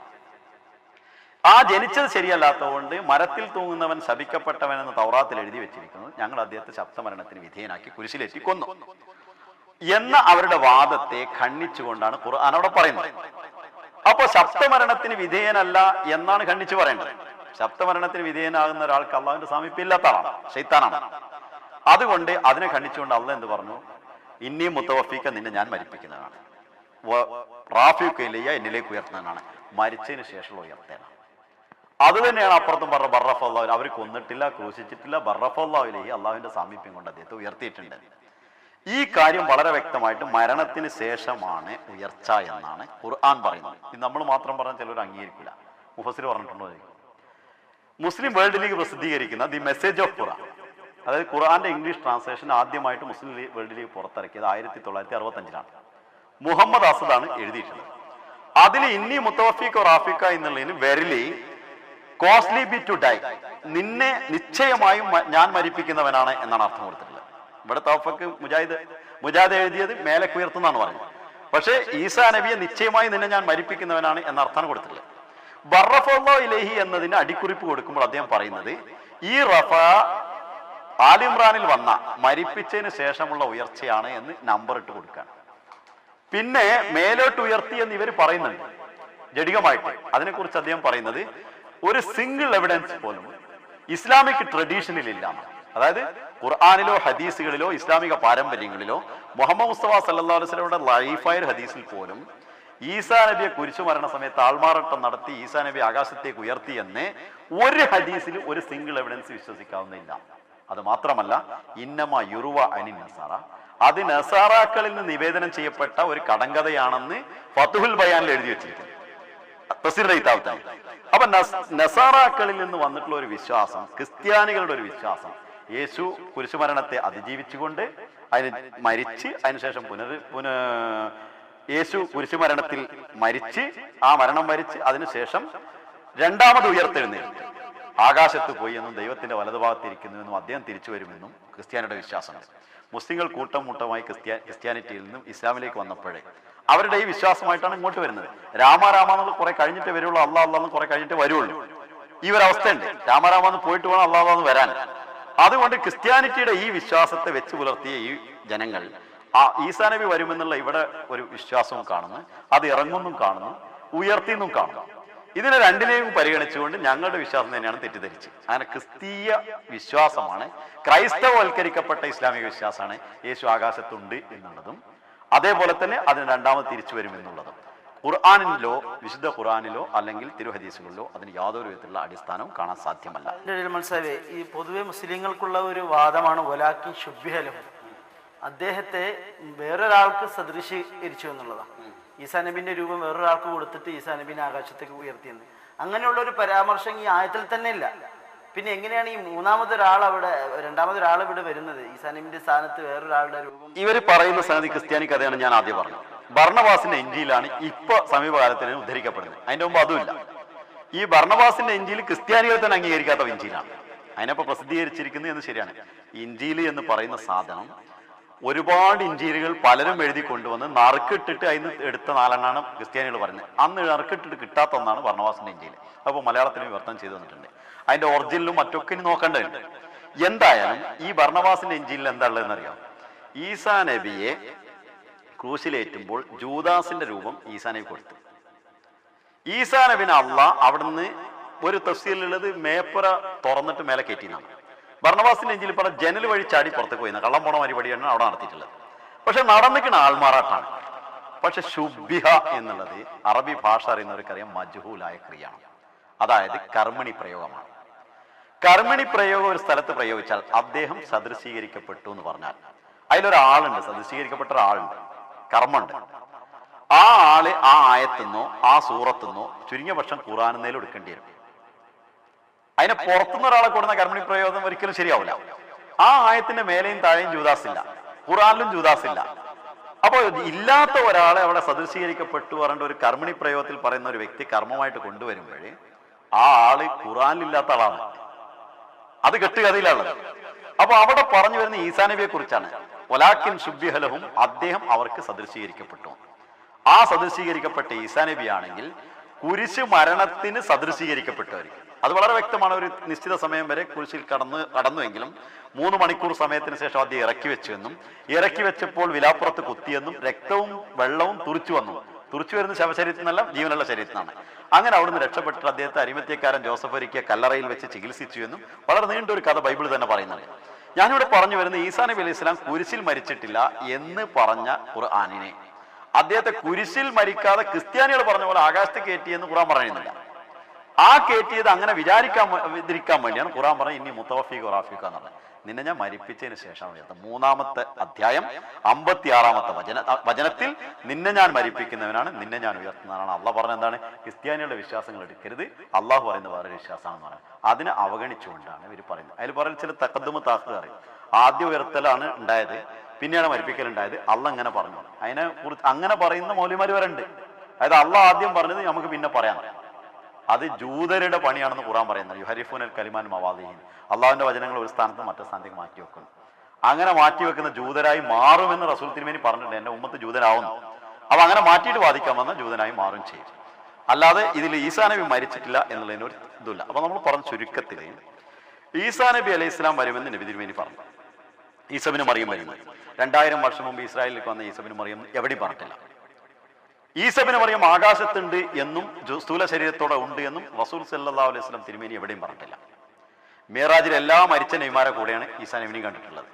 ആ ജനിച്ചത് ശരിയല്ലാത്തതുകൊണ്ട് മരത്തിൽ തൂങ്ങുന്നവൻ ശപിക്കപ്പെട്ടവൻ എന്ന് തൗറാത്തിൽ എഴുതി വെച്ചിരിക്കുന്നു ഞങ്ങൾ അദ്ദേഹത്തെ ശബ്ദമരണത്തിന് വിധേയനാക്കി കുരിശിലേറ്റി കൊന്നു. എന്ന അവരുടെ വാദത്തെ ഖണ്ഡിച്ചുകൊണ്ടാണ് ഖുർആൻ അവിടെ പറയുന്നത്. അപ്പൊ ശബ്ദമരണത്തിന് വിധേയനല്ല എന്നാണ് ഖണ്ഡിച്ചു പറയേണ്ടത്. ശബ്ദമരണത്തിന് വിധേയനാകുന്ന ഒരാൾക്ക് അള്ളാഹുവിന്റെ സാമീപ്യം ഇല്ലാത്ത ആളാണ് ഷെയ്ത്താനാണ് അതുകൊണ്ട് അതിനെ ഖണ്ഡിച്ചുകൊണ്ട് അള്ള എന്ത് പറഞ്ഞു? ഇനിയും മുത്തവഫീക്ക നിന്നെ ഞാൻ മരിപ്പിക്കുന്നതാണ്. റാഫിക്കയിലെയ്യ എന്നിലേക്ക് ഉയർത്തുന്നതാണ്. മരിച്ചതിന് ശേഷമുള്ള ഉയർത്തേനാണ് അത് തന്നെയാണ് അപ്പുറത്തും പറഞ്ഞ ബർറഫ് അള്ളാഹു അവർ കൊന്നിട്ടില്ല ക്രൂശിച്ചിട്ടില്ല. ബർറഫ് അള്ളാഹുലേക്ക് അള്ളാഹുവിന്റെ സാമീപ്യം കൊണ്ട് അദ്ദേഹത്തെ ഉയർത്തിയിട്ടുണ്ട്. ഈ കാര്യം വളരെ വ്യക്തമായിട്ട് മരണത്തിന് ശേഷമാണ് ഉയർച്ച എന്നാണ് ഖുർആൻ പറയുന്നത്. ഇത് നമ്മൾ മാത്രം പറഞ്ഞാൽ ചിലർ അംഗീകരിക്കില്ല. മുഫസിൽ പറഞ്ഞിട്ടുണ്ടോ മുസ്ലിം വേൾഡ് ലീഗ് പ്രസിദ്ധീകരിക്കുന്ന ദി മെസ്സേജ് ഓഫ് ഖുറാൻ അതായത് ഖുർആന്റെ ഇംഗ്ലീഷ് ട്രാൻസ്ലേഷൻ ആദ്യമായിട്ട് മുസ്ലിം ലീഗ് വേൾഡ് ലീഗ് പുറത്തിറക്കിയത് ആയിരത്തി തൊള്ളായിരത്തി അറുപത്തഞ്ചിലാണ് മുഹമ്മദ് അസദാണ് എഴുതിയിട്ടുള്ളത്. അതിൽ ഇന്നി ഓർ റാഫിക്ക എന്നുള്ളതിന് verily costly be to die. നിന്നെ നിശ്ചയമായും ഞാൻ മരിപ്പിക്കുന്നവനാണ് എന്നാണ് അർത്ഥം കൊടുത്തിട്ടുള്ളത്. ഇവിടെ തൗഫക്ക് മുജാഹിദ് മുജാഹിദ് എഴുതിയത് മേലെ ഉയർത്തുന്നാണ് പറഞ്ഞത് പക്ഷേ ഈസാ നബിയെ നിശ്ചയമായി നിന്നെ ഞാൻ മരിപ്പിക്കുന്നവനാണ് എന്ന അർത്ഥമാണ് കൊടുത്തിട്ടുള്ളത് ഇലഹി എന്നതിന് അടിക്കുറിപ്പ് കൊടുക്കുമ്പോൾ അദ്ദേഹം പറയുന്നത് ഈ റഫ ആലിമ്രാനിൽ വന്ന മരിപ്പിച്ചതിന് ശേഷമുള്ള ഉയർച്ചയാണ് എന്ന് നമ്പർ ഇട്ട് കൊടുക്കുകയാണ്. പിന്നെ മേലോട്ട് ഉയർത്തി എന്ന് ഇവർ പറയുന്നുണ്ട് ജഡികമായിട്ട് അതിനെക്കുറിച്ച് അദ്ദേഹം പറയുന്നത് ഒരു സിംഗിൾ എവിഡൻസ് പോലും ഇസ്ലാമിക് ട്രഡീഷനിൽ ഇല്ല അതായത് ഖുർആാനിലോ ഹദീസുകളിലോ ഇസ്ലാമിക പാരമ്പര്യങ്ങളിലോ മുഹമ്മദ് മുസ്തഫ സല്ലാ ലൈഫായ ഹദീസിൽ പോലും ഈസാ നബിയെ കുരിശു മരണ സമയത്ത് ആൾമാറട്ടം നടത്തി ഈസാ നബി ആകാശത്തേക്ക് ഉയർത്തി എന്ന് ഒരു ഹദീസിൽ ഒരു സിംഗിൾ എവിഡൻസ് വിശ്വസിക്കാവുന്നില്ല അത് മാത്രമല്ല ഇന്നമ യുറുവ അനി നസാറ. അത് നസാറാക്കളിൽ നിന്ന് നിവേദനം ചെയ്യപ്പെട്ട ഒരു കടങ്കഥയാണെന്ന് ഫതുഹുൽ ബയാനിൽ എഴുതി വെച്ചിരിക്കുന്നു. അപ്പൊ നസ്- നസാറാക്കളിൽ നിന്ന് വന്നിട്ടുള്ള ഒരു വിശ്വാസം ക്രിസ്ത്യാനികളുടെ ഒരു വിശ്വാസം യേശു കുരിശുമരണത്തെ അതിജീവിച്ചുകൊണ്ട് അതിന് മരിച്ച് അതിനുശേഷം പുനർ പുന യേശു കുരിശുമരണത്തിൽ മരിച്ച് ആ മരണം മരിച്ച് അതിനുശേഷം രണ്ടാമത് ഉയർത്തെഴുന്നേറ്റ്. ആകാശത്ത് പോയി എന്നും ദൈവത്തിന്റെ വലതുഭാഗത്തിരിക്കുന്നുവെന്നും അദ്ദേഹം തിരിച്ചു വരുമെന്നും ക്രിസ്ത്യാനിയുടെ വിശ്വാസമാണ് മുസ്ലിങ്ങൾ കൂട്ടം കൂട്ടമായി ക്രിസ്ത്യ ക്രിസ്ത്യാനിറ്റിയിൽ നിന്നും ഇസ്ലാമിലേക്ക് വന്നപ്പോഴേ അവരുടെ ഈ വിശ്വാസമായിട്ടാണ് ഇങ്ങോട്ട് വരുന്നത്. രാമ രാമ എന്നുള്ള കുറെ കഴിഞ്ഞിട്ട് വരുള്ളൂ അള്ളാഹ് അള്ളാഹ് എന്ന് കുറെ കഴിഞ്ഞിട്ട് വരുള്ളൂ. ഈ ഒരു അവസ്ഥയുണ്ട്. രാമരാമ എന്ന് പോയിട്ട് വേണം അള്ളാഹ് എന്ന് വരാൻ. അതുകൊണ്ട് ക്രിസ്ത്യാനിറ്റിയുടെ ഈ വിശ്വാസത്തെ വെച്ച് പുലർത്തിയ ഈ ജനങ്ങൾ ആ ഈസാ നബി വരുമെന്നുള്ള ഇവിടെ ഒരു വിശ്വാസവും കാണുന്നു അത് ഇറങ്ങുന്നും കാണുന്നു ഉയർത്തിന്നും കാണുന്നു. ഇതിനെ രണ്ടിനെയും പരിഗണിച്ചുകൊണ്ട് ഞങ്ങളുടെ വിശ്വാസം തന്നെയാണ് തെറ്റിദ്ധരിച്ച് അങ്ങനെ ക്രിസ്തീയ വിശ്വാസമാണ് ക്രൈസ്തവവൽക്കരിക്കപ്പെട്ട ഇസ്ലാമിക വിശ്വാസമാണ് യേശു ആകാശത്തുണ്ട് എന്നുള്ളതും അതേപോലെ തന്നെ അതിന് രണ്ടാമത് തിരിച്ചു വരും എന്നുള്ളതും ഖുർആാനിലോ വിശുദ്ധ ഖുർആാനിലോ അല്ലെങ്കിൽ തിരുഹദീസുകളിലോ അതിന് യാതൊരു വിധത്തിലുള്ള അടിസ്ഥാനവും കാണാൻ സാധ്യമല്ല. ഇടയിൽ ഈ പൊതുവെ മുസ്ലിങ്ങൾക്കുള്ള ഒരു വാദമാണ് ഒലാക്കി ശുഭ്യലം അദ്ദേഹത്തെ വേറൊരാൾക്ക് സദൃശീകരിച്ചു എന്നുള്ളതാണ്. ഈസാ നബിന്റെ രൂപം വേറൊരാൾക്ക് കൊടുത്തിട്ട് ഈസാ നബിനെ ആകാശത്തേക്ക് ഉയർത്തിയെന്ന്. അങ്ങനെയുള്ള ഒരു പരാമർശം ഈ ആയത്തിൽ തന്നെ ഇല്ല പിന്നെ എങ്ങനെയാണ് ഈ മൂന്നാമതൊരാൾ അവിടെ രണ്ടാമതൊരാൾ ഇവിടെ വരുന്നത്? ഈസാ നബിന്റെ സ്ഥാനത്ത് വേറൊരാളുടെ രൂപം ഇവർ പറയുന്ന സംഗതി ക്രിസ്ത്യാനി കഥയാണ് ഞാൻ ആദ്യം പറഞ്ഞത്. ഭർണവാസിന്റെ എഞ്ചിയിലാണ് ഇപ്പൊ സമീപകാലത്തിൽ ഉദ്ധരിക്കപ്പെടുന്നത്. അതിന്റെ മുമ്പ് അതുമില്ല ഈ ഭർണവാസിന്റെ എഞ്ചിയിൽ ക്രിസ്ത്യാനികൾ തന്നെ അംഗീകരിക്കാത്ത എഞ്ചിയിലാണ് അതിനപ്പോ പ്രസിദ്ധീകരിച്ചിരിക്കുന്നത് എന്ന് ശരിയാണ്. ഇഞ്ചിയിൽ എന്ന് പറയുന്ന സാധനം ഒരുപാട് ഇഞ്ചിയിലുകൾ പലരും എഴുതി കൊണ്ടുവന്ന് നറുക്കിട്ടിട്ട് അതിന് എടുത്ത നാലെണ്ണാണ് ക്രിസ്ത്യാനികൾ പറഞ്ഞത്. അന്ന് നറുക്കിട്ടിട്ട് കിട്ടാത്ത ഒന്നാണ് ഭർണവാസിന്റെ ഇഞ്ചിയിൽ അപ്പോൾ മലയാളത്തിന് വിവർത്തനം ചെയ്തു വന്നിട്ടുണ്ട്. അതിന്റെ ഒറിജിനലും മറ്റൊക്കെ ഇനി നോക്കേണ്ടതുണ്ട്. എന്തായാലും ഈ ഭർണവാസിന്റെ ഇഞ്ചിയിൽ എന്താ ഉള്ളതെന്ന് അറിയാം ഈസാ നബിയെ ക്രൂശിലേറ്റുമ്പോൾ ജൂദാസിന്റെ രൂപം ഈസാനെ കൊടുത്തു. ഈസാ നബിന് അള്ള അവിടുന്ന് ഒരു തഫ്സീലുള്ളത് മേപ്പുര തുറന്നിട്ട് മേലെ കയറ്റിയെന്നാണ്. ഭരണവാസിന്റെ എഞ്ചിൽ പറഞ്ഞ ജനൽ വഴി ചാടി പുറത്തേക്ക് പോയി കള്ളം പോണ പരിപാടിയാണ് അവിടെ നടത്തിയിട്ടുള്ളത്. പക്ഷെ നടന്നിരിക്കുന്ന ആൾമാറാട്ടാണ്. പക്ഷെ ശുബിഹ എന്നുള്ളത് അറബി ഭാഷ അറിയുന്നവർക്കറിയാം മജ്ഹൂലായ ക്രിയയാണ്. അതായത് കർമ്മിണി പ്രയോഗമാണ്. കർമ്മിണി പ്രയോഗം ഒരു സ്ഥലത്ത് പ്രയോഗിച്ചാൽ അദ്ദേഹം സദൃശീകരിക്കപ്പെട്ടു എന്ന് പറഞ്ഞാൽ. അതിലൊരാളുണ്ട് സദൃശീകരിക്കപ്പെട്ട ഒരാളുണ്ട്. കർമ്മമുണ്ട്. ആ ആൾ ആ ആയത്തുനിന്നോ ആ സൂറത്തുനിന്നോ ചുരുങ്ങിയ പക്ഷം ഖുറാനെന്നേലും എടുക്കേണ്ടി വരും. അതിനെ പുറത്തുനിന്ന് ഒരാളെ കൊടുക്കുന്ന കർമ്മിണി പ്രയോഗം ഒരിക്കലും ശരിയാവില്ല. ആ ആയത്തിന്റെ മേലെയും താഴെയും ജൂദാസില്ല ഖുറാനിലും ജൂദാസില്ല അപ്പോൾ ഇല്ലാത്ത ഒരാളെ അവിടെ സദൃശീകരിക്കപ്പെട്ടു പറഞ്ഞ ഒരു കർമ്മിണി പ്രയോഗത്തിൽ പറയുന്ന ഒരു വ്യക്തി കർമ്മമായിട്ട് കൊണ്ടുവരുമ്പോൾ ആ ആൾ ഖുറാനിലില്ലാത്ത ആളാണ്. അത് കെട്ടുകഥയിലാണ് അപ്പൊ അവിടെ പറഞ്ഞു വരുന്ന ഈസാ നബിയെ കുറിച്ചാണ്. ഒലാക്കിൻ ശുഭ്യഹലഹും അദ്ദേഹം അവർക്ക് സദൃശീകരിക്കപ്പെട്ടു. ആ സദൃശീകരിക്കപ്പെട്ട ഈസാ നബി ആണെങ്കിൽ കുരിശ് മരണത്തിന് സദൃശീകരിക്കപ്പെട്ടവർ അത് വളരെ വ്യക്തമാണ്. ഒരു നിശ്ചിത സമയം വരെ കുരിശിൽ കടന്ന് കടന്നുവെങ്കിലും മൂന്ന് മണിക്കൂർ സമയത്തിന് ശേഷം അദ്ദേഹം ഇറക്കി വെച്ചുവെന്നും ഇറക്കി വെച്ചപ്പോൾ വിലാപ്പുറത്ത് കുത്തിയെന്നും രക്തവും വെള്ളവും തുറിച്ചു വന്നു. തുറിച്ചു വരുന്ന ശവശരീരത്തിൽ നിന്നല്ല ജീവനുള്ള ശരീരത്തിൽ നിന്നാണ് അങ്ങനെ അവിടുന്ന് രക്ഷപ്പെട്ടിട്ട് അദ്ദേഹത്തെ അരിമത്യക്കാരൻ ജോസഫ് ഒരിക്കൽ കല്ലറയിൽ വെച്ച് ചികിത്സിച്ചു എന്നും വളരെ നീണ്ടൊരു കഥ ബൈബിൾ തന്നെ പറയുന്നുണ്ട്. ഞാനിവിടെ പറഞ്ഞു വരുന്ന ഈസാ നബി അലൈഹി ഇസ്ലാം കുരിശിൽ മരിച്ചിട്ടില്ല എന്ന് പറഞ്ഞ ഖുർആാനിനെ. അദ്ദേഹത്തെ കുരിശിൽ മരിക്കാതെ ക്രിസ്ത്യാനികൾ പറഞ്ഞ പോലെ ആകാശത്ത് കയറ്റി എന്ന് ഖുറാൻ പറയുന്നില്ല. ആ കയറ്റിയത് അങ്ങനെ വിചാരിക്കാൻ ഇതിരിക്കാൻ വേണ്ടിയാണ് ഖുറാൻ പറഞ്ഞത് ഇനി മുത്തവഫീഖ് ഖുറാഫിഖ് എന്ന് പറഞ്ഞത്. നിന്നെ ഞാൻ മരിപ്പിച്ചതിന് ശേഷം മൂന്നാമത്തെ അധ്യായം അമ്പത്തി ആറാമത്തെ വചന വചനത്തിൽ നിന്നെ ഞാൻ മരിപ്പിക്കുന്നവനാണ് നിന്നെ ഞാൻ ഉയർത്തുന്നവനാണ്. അള്ളാഹ് പറഞ്ഞ എന്താണ്? ക്രിസ്ത്യാനികളുടെ വിശ്വാസങ്ങൾ എടുക്കരുത്. അള്ളാഹു പറയുന്ന വേറെ വിശ്വാസമാണെന്ന് പറയുന്നത് അതിനെ അവഗണിച്ചുകൊണ്ടാണ് ഇവർ പറയുന്നത്. അതിൽ പറയുന്ന ചില തക്കദ്മ താക്കുക പറയും ആദ്യ ഉയർത്തലാണ് ഉണ്ടായത് പിന്നെയാണ് മരിപ്പിക്കൽ ഉണ്ടായത് അള്ള അങ്ങനെ പറഞ്ഞു. അതിനെ കുറിച്ച് അങ്ങനെ പറയുന്ന മൗലിമാർ വരെ ഉണ്ട്. അതായത് അള്ള ആദ്യം പറഞ്ഞത് നമുക്ക് പിന്നെ പറയാം. അത് ജൂതരുടെ പണിയാണെന്ന് ഖുറാൻ പറയുന്നത് യുഹരിഫുൻ അൽ കലിമാൻ മവാദീൻ അള്ളാഹുവിന്റെ വചനങ്ങൾ ഒരു സ്ഥാനത്ത് മറ്റേ സ്ഥാനത്തേക്ക് മാറ്റി വെക്കുന്നു. അങ്ങനെ മാറ്റി വെക്കുന്ന ജൂതരായി മാറുമെന്ന് റസൂൽ തിരുമേനി പറഞ്ഞിട്ടുണ്ട്. എന്റെ ഉമ്മത്ത് ജൂതനാവുന്നു അപ്പൊ അങ്ങനെ മാറ്റിയിട്ട് വാദിക്കാമെന്ന് ജൂതനായി മാറും ചെയ്യും അല്ലാതെ ഇതിൽ ഈസാ നബി മരിച്ചിട്ടില്ല എന്നുള്ളതിന് ഒരു ഇതുമില്ല. അപ്പൊ നമ്മൾ പറഞ്ഞ ചുരുക്കത്തിൽ ഈസാ നബി അലൈഹി ഇസ്ലാം വരുമെന്ന് നബി തിരുമേനി പറഞ്ഞു. ഈസബിന് മറിയം വരുന്നത് രണ്ടായിരം വർഷം മുമ്പ് ഇസ്രായേലിലേക്ക് വന്ന ഈസബിന് മറിയം എവിടെയും പറഞ്ഞിട്ടില്ല. ഈസബിന് മറിയം ആകാശത്തുണ്ട് എന്നും സ്ഥൂല ശരീരത്തോടെ ഉണ്ട് എന്നും റസൂൽ സല്ലാ അലൈഹി സ്വലം തിരുമേനി എവിടെയും പറഞ്ഞിട്ടില്ല. മീറാജിൽ എല്ലാ മരിച്ച നെയ്മാരെ കൂടെയാണ് ഈസാ നബിനെയും കണ്ടിട്ടുള്ളത്.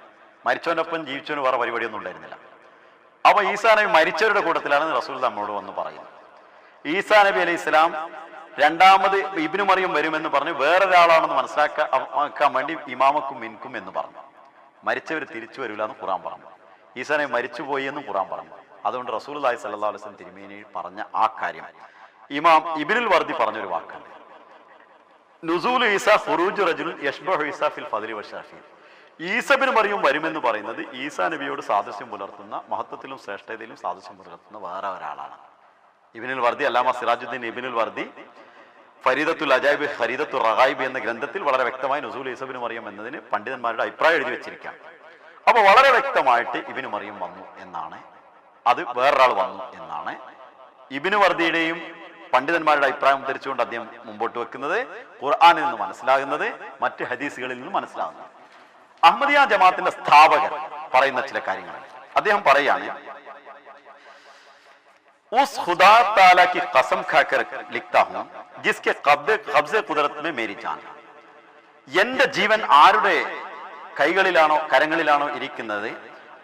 മരിച്ചവനൊപ്പം ജീവിച്ചവന് വേറെ പരിപാടിയൊന്നും ഉണ്ടായിരുന്നില്ല. അപ്പൊ ഈസാ നബി മരിച്ചവരുടെ കൂട്ടത്തിലാണ് റസൂൽ നമ്മളോട് വന്ന് പറയുന്നത് ഈസാ നബി അലൈഹി ഇസ്ലാം രണ്ടാമത് ഇബിനു മറിയം വരുമെന്ന് പറഞ്ഞ് വേറൊരാളാണെന്ന് മനസ്സിലാക്കാൻ വേണ്ടി ഇമാമക്കും മിൻക്കും എന്ന് പറഞ്ഞു. മരിച്ചവർ തിരിച്ചു വരില്ല എന്ന് ഖുറാൻ പറഞ്ഞു. ഈസാ നബി മരിച്ചുപോയി എന്നും ഖുറാൻ പറഞ്ഞു. അതുകൊണ്ട് റസൂൽ അലൈഹി സല്ലാ അലൈഹി തിരുമേനി പറഞ്ഞ ആ കാര്യം. ഇമാം ഇബിനുൽ വർദ്ധി പറഞ്ഞൊരു വാക്കാണ്. നുസൂൽ ഈസ ഫുറൂജ് റജുൽ യഷ്ബഹു ഫിൽ ഫദ്ലി ഈസബിന് മറിയും വരുമെന്ന് പറയുന്നത് ഈസാ നബിയോട് സാദൃശ്യം പുലർത്തുന്ന മഹത്വത്തിലും ശ്രേഷ്ഠതയിലും സാദൃശ്യം പുലർത്തുന്ന വേറെ ഒരാളാണ്. ഇബിനുൽ വർദി അല്ലാമ സിറാജുദ്ദീൻ ഇബിനുൽ വർദി ഫരീദത്തുൽ അജായിബ് ഫരീദത്തുൽ റഹായിബ് എന്ന ഗ്രന്ഥത്തിൽ വളരെ വ്യക്തമായി നസൂൽ ഈസബിന് മറിയം എന്നതിന് പണ്ഡിതന്മാരുടെ അഭിപ്രായം എഴുതി വെച്ചിരിക്കാം. അപ്പൊ വളരെ വ്യക്തമായിട്ട് ഇബിന് മറിയം വന്നു എന്നാണ്. അത് വേറൊരാൾ വന്നു എന്നാണ്. ഇബിന് വർദിയുടെയും പണ്ഡിതന്മാരുടെ അഭിപ്രായം ഉദ്ധരിച്ചുകൊണ്ട് അദ്ദേഹം മുമ്പോട്ട് വെക്കുന്നത് ഖുർആാനിൽ നിന്ന് മനസ്സിലാകുന്നത് മറ്റ് ഹദീസുകളിൽ നിന്ന് മനസ്സിലാകുന്നത്. അഹമ്മദിയ ജമാഅത്തിന്റെ സ്ഥാപകർ പറയുന്ന ചില കാര്യങ്ങൾ അദ്ദേഹം പറയാണ് उस खुदा ताला की कसम खाकर लिखता हूं जिसके कब्जे कब्जे कुदरत में मेरी जान है. എന്റെ ജീവൻ ആരുടെ കൈകളിലാണോ കരങ്ങളിലാണോ ഇരിക്കുന്നത്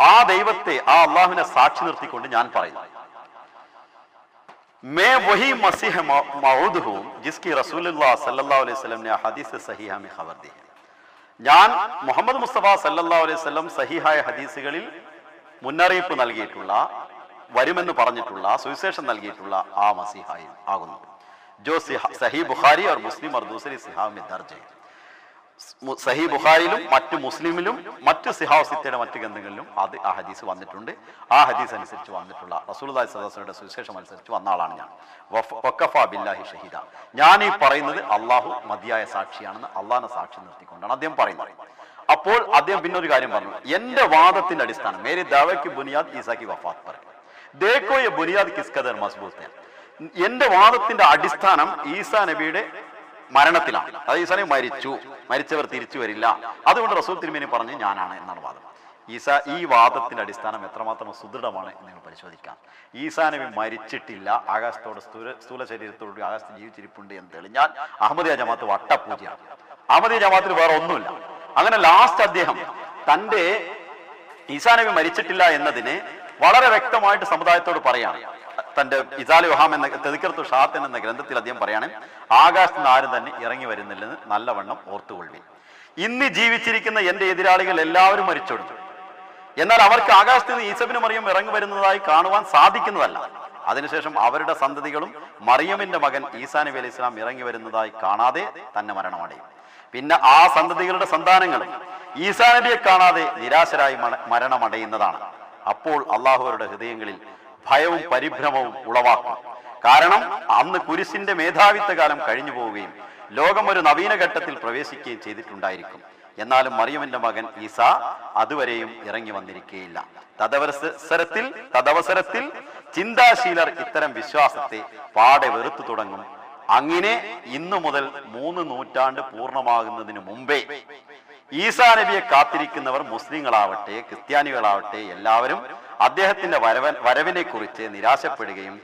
ആ ദൈവത്തെ ആ അള്ളാഹുവിനെ സാക്ഷി നിർത്തിക്കൊണ്ട് ഞാൻ പറയുന്നു मैं वही मसीह मऊद हूं जिसकी रसूलुल्लाह सल्लल्लाहु अलैहि वसल्लम ने हदीस सहीहा में खबर दी है ഞാൻ മുഹമ്മദ് മുസ്തഫ സല്ലല്ലാഹു അലൈഹി വസല്ലം സഹിഹായ ഹദീസുകളിൽ മുന്നറിയിപ്പ് നൽകിയിട്ടുള്ള വരുമെന്ന് പറഞ്ഞിട്ടുള്ള സുവിശേഷം നൽകിയിട്ടുള്ള ആ മസിഹായി ആകുന്നു. ജോ സഹി ബുഖാരി ഓർ മുസ്ലിം ഓർ ദൂസരി സിഹാമി ദർജ. സഹി ബുഖാരിയിലും മറ്റ് മുസ്ലിമിലും മറ്റ് സിഹാസിത്തയുടെ മറ്റ് ഗ്രന്ഥങ്ങളിലും അത് ആ ഹദീസ് വന്നിട്ടുണ്ട്. ആ ഹദീസ് അനുസരിച്ച് വന്നിട്ടുള്ള റസൂൽദായ് സദാസിയുടെ സുവിശേഷം അനുസരിച്ച് വന്ന ആളാണ് ഞാൻ. വക്കഫ ബില്ലാഹി ഷഹീദ. ഞാൻ ഈ പറയുന്നത് അള്ളാഹു മതിയായ സാക്ഷിയാണെന്ന് അള്ളാഹിനെ സാക്ഷി നിർത്തിക്കൊണ്ടാണ് അദ്ദേഹം പറയുന്നത്. അപ്പോൾ അദ്ദേഹം പിന്നെ ഒരു കാര്യം പറഞ്ഞു. എന്റെ വാദത്തിന്റെ അടിസ്ഥാനം മേരി ദാവയ്ക്ക് ബുനിയാദ് ഈസാക്കി വഫാത്ത് പറയും. യെ ബുനിയാദ് കിസ്കദർ മസ്ബൂത്ത്. എന്റെ വാദത്തിന്റെ അടിസ്ഥാനം ഈസാ നബിയുടെ മരണത്തിലാണ്. അതായത് ഈസാ നബി മരിച്ചു. മരിച്ചവർ തിരിച്ചു വരില്ല. അതുകൊണ്ട് റസൂൽ തിരുമേനി പറഞ്ഞു ഞാനാണ് എന്നാണ് വാദം. ഈസ ഈ വാദത്തിന്റെ അടിസ്ഥാനം എത്രമാത്രം സുദൃഢമാണ് നിങ്ങൾ പരിശോധിക്കാം. ഈസാ നബി മരിച്ചിട്ടില്ല. ആകാശത്തോടെ സ്ഥൂല സ്ഥൂല ആകാശത്ത് ജീവിച്ചിരിപ്പുണ്ട് എന്ന് തെളിഞ്ഞാൽ അഹമ്മദിയ ജമാഅത്ത് വട്ടപൂജയാണ്. അഹമ്മദിയ ജമാഅത്തിൽ വേറെ ഒന്നുമില്ല. അങ്ങനെ ലാസ്റ്റ് അദ്ദേഹം തന്റെ ഈസാ നബി മരിച്ചിട്ടില്ല എന്നതിന് വളരെ വ്യക്തമായിട്ട് സമുദായത്തോട് പറയാണ്. തന്റെ ഇസാലി വഹാം എന്ന തെതിക്കർത്തു ഷാത്തൻ എന്ന ഗ്രന്ഥത്തിൽ അദ്ദേഹം പറയാണ് ആകാശത്ത് നിന്ന് ആരും തന്നെ ഇറങ്ങി വരുന്നില്ലെന്ന് നല്ലവണ്ണം ഓർത്തുകൊള്ളി ഇന്ന് ജീവിച്ചിരിക്കുന്ന എന്റെ എതിരാളികൾ എല്ലാവരും മരിച്ചൊടുത്തു. എന്നാൽ അവർക്ക് ആകാശത്ത് നിന്ന് ഈസബിന് മറിയം ഇറങ്ങി വരുന്നതായി കാണുവാൻ സാധിക്കുന്നതല്ല. അതിനുശേഷം അവരുടെ സന്തതികളും മറിയമിന്റെ മകൻ ഈസാ നബി അലൈഹി ഇസ്ലാം ഇറങ്ങി വരുന്നതായി കാണാതെ തന്നെ മരണമടയും. പിന്നെ ആ സന്തതികളുടെ സന്താനങ്ങളും ഈസാ നബിയെ കാണാതെ നിരാശരായി മരണമടയുന്നതാണ്. അപ്പോൾ അള്ളാഹുവരുടെ ഹൃദയങ്ങളിൽ ഭയവും പരിഭ്രമവും ഉളവാക്കും. കാരണം അന്ന് കുരിശിന്റെ മേധാവിത്വ കാലം കഴിഞ്ഞു പോവുകയും ലോകം ഒരു നവീന ഘട്ടത്തിൽ പ്രവേശിക്കുകയും ചെയ്തിട്ടുണ്ടായിരിക്കും. എന്നാലും മറിയമിന്റെ മകൻ ഈസ അതുവരെയും ഇറങ്ങി വന്നിരിക്കുകയില്ല തദവസരത്തിൽ തദവസരത്തിൽ ചിന്താശീലർ ഇത്തരം വിശ്വാസത്തെ പാടെ വെറുത്തു തുടങ്ങും. അങ്ങനെ ഇന്നു മുതൽ മൂന്ന് നൂറ്റാണ്ട് പൂർണമാകുന്നതിന് മുമ്പേ ഈസാ നബിയെ കാത്തിരിക്കുന്നവർ മുസ്ലിങ്ങളാവട്ടെ ക്രിസ്ത്യാനികളാവട്ടെ എല്ലാവരും അദ്ദേഹത്തിന്റെ വരവൻ വരവിനെ കുറിച്ച് നിരാശപ്പെടുകയും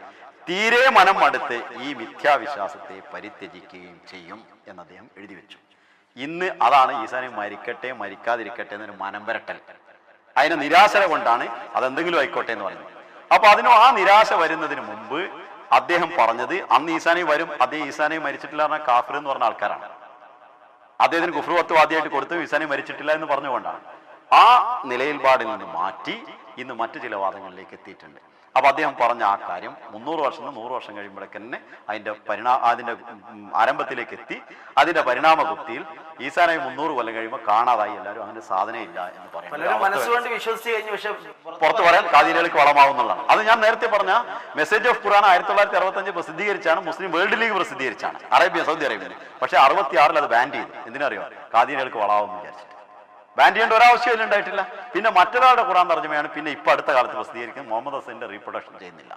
തീരെ മനം മടുത്ത് ഈ മിഥ്യാവിശ്വാസത്തെ പരിത്യജിക്കുകയും ചെയ്യും എന്ന് അദ്ദേഹം എഴുതി വെച്ചു. ഇന്ന് അതാണ് ഈസാനെ മരിക്കട്ടെ മരിക്കാതിരിക്കട്ടെ എന്നൊരു മനം വരട്ടൽ. അതിന് നിരാശ കൊണ്ടാണ് അതെന്തെങ്കിലും ആയിക്കോട്ടെ എന്ന് പറയുന്നത്. അപ്പൊ അതിനു ആ നിരാശ വരുന്നതിന് മുമ്പ് അദ്ദേഹം പറഞ്ഞത് അന്ന് ഈസാനെ വരും അതേ ഈസാനെ മരിച്ചിട്ടില്ല പറഞ്ഞ കാഫിർ എന്ന് പറഞ്ഞ ആൾക്കാരാണ്. അദ്ദേഹത്തിന് കുഫ്രുവത്വവാദിയായിട്ട് കൊടുത്ത് ഈസാനെ മരിച്ചിട്ടില്ല എന്ന് പറഞ്ഞുകൊണ്ടാണ്. ആ നിലയിൽപാടിൽ നിന്ന് മാറ്റി ഇന്ന് മറ്റു ചില വാദങ്ങളിലേക്ക് എത്തിയിട്ടുണ്ട്. അപ്പൊ അദ്ദേഹം പറഞ്ഞ ആ കാര്യം മുന്നൂറ് വർഷം നൂറ് വർഷം കഴിയുമ്പോഴേക്ക് തന്നെ അതിന്റെ പരിണാ അതിന്റെ ആരംഭത്തിലേക്ക് എത്തി. അതിന്റെ പരിണാമ ഗുപ്തിയിൽ ഈസാനായി മുന്നൂറ് കൊല്ലം കഴിയുമ്പോൾ കാണാതായി എല്ലാവരും അങ്ങനെ സാധനം ഇല്ല എന്ന് പറയുന്നത്. മനസ്സുകൊണ്ട് വിശ്വസിച്ച് കഴിഞ്ഞു പക്ഷെ പുറത്തു പറയാൻ കാതിരികൾക്ക് വളമാവുന്നുള്ളതാണ്. അത് ഞാൻ നേരത്തെ പറഞ്ഞ മെസ്സേജ് ഓഫ് ഖുറാൻ ആയിരത്തി തൊള്ളായിരത്തി അറുപത്തഞ്ച് പ്രസിദ്ധീകരിച്ചാണ് മുസ്ലിം വേൾഡ് ലീഗ് പ്രസിദ്ധീകരിച്ചാണ്. അറേബ്യ സൗദി അറേബ്യ പക്ഷേ അറുപത്തി ആറിൽ അത് ബാൻ ചെയ്തു. എന്തിനറിയോ? കാതിരികൾക്ക് എന്ന് വിചാരിച്ചിട്ട്. ബാൻ ചെയ്യേണ്ട ഒരാവശ്യമില്ല ഉണ്ടായിട്ടില്ല. പിന്നെ മറ്റൊരാളുടെ ഖുറാൻ തർജമയാണ് പിന്നെ ഇപ്പൊ അടുത്ത കാലത്ത് പ്രസിദ്ധീകരിക്കുന്നത്. മുഹമ്മദ് ഹസന്റെ റീപ്രൊഡക്ഷൻ ചെയ്യുന്നില്ല.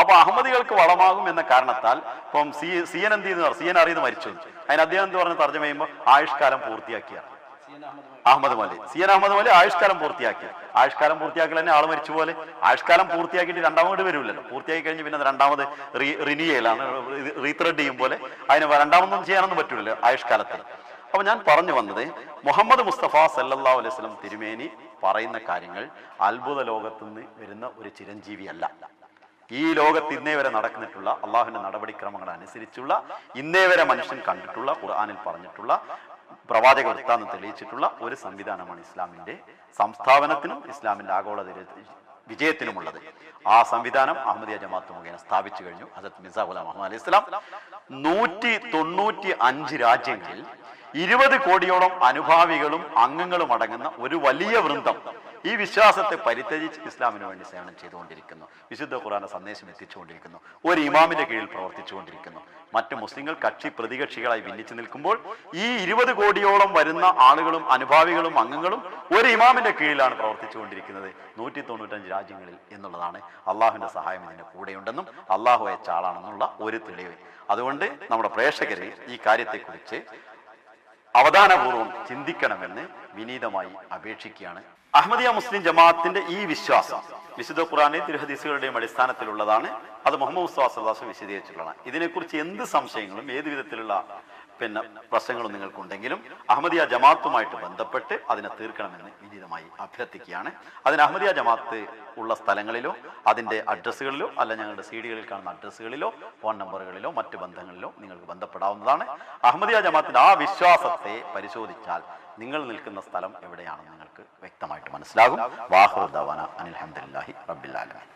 അപ്പൊ അഹമ്മദികൾക്ക് വളമാകും എന്ന കാരണത്താൽ ഇപ്പം സി സി എൻ എന്ത് ചെയ്യുന്നു? സി എൻ അറിയുന്ന മരിച്ചു. അതിന് അദ്ദേഹം എന്ന് പറഞ്ഞ? തർജമ ചെയ്യുമ്പോൾ ആയുഷ്കാലം പൂർത്തിയാക്കിയാണ്. അഹമ്മദ് മലി. സി എൻ അഹമ്മദ് മലി ആയുഷ്കാലം പൂർത്തിയാക്കി. ആയുഷ്കാലം പൂർത്തിയാക്കി തന്നെ ആൾ മരിച്ചു പോലെ. ആയുഷ്കാലം പൂർത്തിയാക്കിയിട്ട് രണ്ടാമത് വരില്ലല്ലോ. പൂർത്തിയാക്കി കഴിഞ്ഞ് പിന്നെ രണ്ടാമത് റിന്യൂ ചെയ്യലാണ് റീത്രെഡ് ചെയ്യും പോലെ. അതിന് രണ്ടാമതൊന്നും ചെയ്യാനൊന്നും പറ്റില്ലല്ലോ ആയുഷ്കാലത്തിൽ. അപ്പൊ ഞാൻ പറഞ്ഞു വന്നത് മുഹമ്മദ് മുസ്തഫ സല്ലല്ലാഹു അലൈഹി വസല്ലം തിരുമേനി പറയുന്ന കാര്യങ്ങൾ അത്ഭുത ലോകത്തുനിന്ന് വരുന്ന ഒരു ചിരഞ്ജീവിയല്ല. ഈ ലോകത്ത് ഇന്നേ വരെ നടക്കുന്നിട്ടുള്ള അള്ളാഹുവിന്റെ നടപടിക്രമങ്ങൾ അനുസരിച്ചുള്ള ഇന്നേ വരെ മനുഷ്യൻ കണ്ടിട്ടുള്ള ഖുർആാനിൽ പറഞ്ഞിട്ടുള്ള പ്രവാചക വൃത്താന്ന് തെളിയിച്ചിട്ടുള്ള ഒരു സംവിധാനമാണ് ഇസ്ലാമിന്റെ സംസ്ഥാപനത്തിനും ഇസ്ലാമിന്റെ ആഗോള വിജയത്തിനുമുള്ളത്. ആ സംവിധാനം അഹമ്മദിയ ജമാഅത്ത് മുഖേന സ്ഥാപിച്ചു കഴിഞ്ഞു. ഹസത്ത് മിസാ ഗുലാം മുഹമ്മദ് അലൈഹി ഇസ്ലാം നൂറ്റി തൊണ്ണൂറ്റി അഞ്ച് രാജ്യങ്ങളിൽ ഇരുപത് കോടിയോളം അനുഭാവികളും അംഗങ്ങളും അടങ്ങുന്ന ഒരു വലിയ വൃന്ദം ഈ വിശ്വാസത്തെ പരിത്യജിച്ച് ഇസ്ലാമിന് വേണ്ടി സേവനം ചെയ്തുകൊണ്ടിരിക്കുന്നു. വിശുദ്ധ ഖുറാന സന്ദേശം എത്തിച്ചുകൊണ്ടിരിക്കുന്നു. ഒരു ഇമാമിന്റെ കീഴിൽ പ്രവർത്തിച്ചുകൊണ്ടിരിക്കുന്നു. മറ്റ് മുസ്ലിങ്ങൾ കക്ഷി പ്രതികക്ഷികളായി ഭിന്നിച്ചു നിൽക്കുമ്പോൾ ഈ ഇരുപത് കോടിയോളം വരുന്ന ആളുകളും അനുഭാവികളും അംഗങ്ങളും ഒരു ഇമാമിന്റെ കീഴിലാണ് പ്രവർത്തിച്ചുകൊണ്ടിരിക്കുന്നത്. നൂറ്റി തൊണ്ണൂറ്റഞ്ച് രാജ്യങ്ങളിൽ എന്നുള്ളതാണ് അള്ളാഹുവിന്റെ സഹായം ഇതിന്റെ കൂടെയുണ്ടെന്നും അള്ളാഹു അയച്ച ആളാണെന്നുള്ള ഒരു തെളിവ്. അതുകൊണ്ട് നമ്മുടെ പ്രേക്ഷകരെ ഈ കാര്യത്തെക്കുറിച്ച് അവധാനപൂർവം ചിന്തിക്കണമെന്ന് വിനീതമായി അപേക്ഷിക്കുകയാണ്. അഹമ്മദിയ മുസ്ലിം ജമാഅത്തിന്റെ ഈ വിശ്വാസം വിശുദ്ധ ഖുറാനെ തിരുഹദീസുകളുടെയും അടിസ്ഥാനത്തിലുള്ളതാണ്. അത് മുഹമ്മദ് മുസ്തഫ സല്ലാസ് വിശദീകരിച്ചിട്ടുള്ളതാണ്. ഇതിനെക്കുറിച്ച് എന്ത് സംശയങ്ങളും ഏത് വിധത്തിലുള്ള പിന്നെ പ്രശ്നങ്ങളും നിങ്ങൾക്കുണ്ടെങ്കിലും അഹമ്മദിയ ജമാഅത്തുമായിട്ട് ബന്ധപ്പെട്ട് അതിനെ തീർക്കണമെന്ന് വിനീതമായി അഭ്യർത്ഥിക്കുകയാണ്. അതിന് അഹമ്മദിയ ജമാഅത്ത് ഉള്ള സ്ഥലങ്ങളിലോ അതിന്റെ അഡ്രസ്സുകളിലോ അല്ല ഞങ്ങളുടെ സി ഡികളിൽ കാണുന്ന അഡ്രസ്സുകളിലോ ഫോൺ നമ്പറുകളിലോ മറ്റ് ബന്ധങ്ങളിലോ നിങ്ങൾക്ക് ബന്ധപ്പെടാവുന്നതാണ്. അഹമ്മദിയ ജമാഅത്തിന്റെ ആ വിശ്വാസത്തെ പരിശോധിച്ചാൽ നിങ്ങൾ നിൽക്കുന്ന സ്ഥലം എവിടെയാണെന്ന് നിങ്ങൾക്ക് വ്യക്തമായിട്ട് മനസ്സിലാകും. വാഹുദാന അനിൽഹമ്മദില്ലാഹി റബ്ബിൽ ആലമീൻ.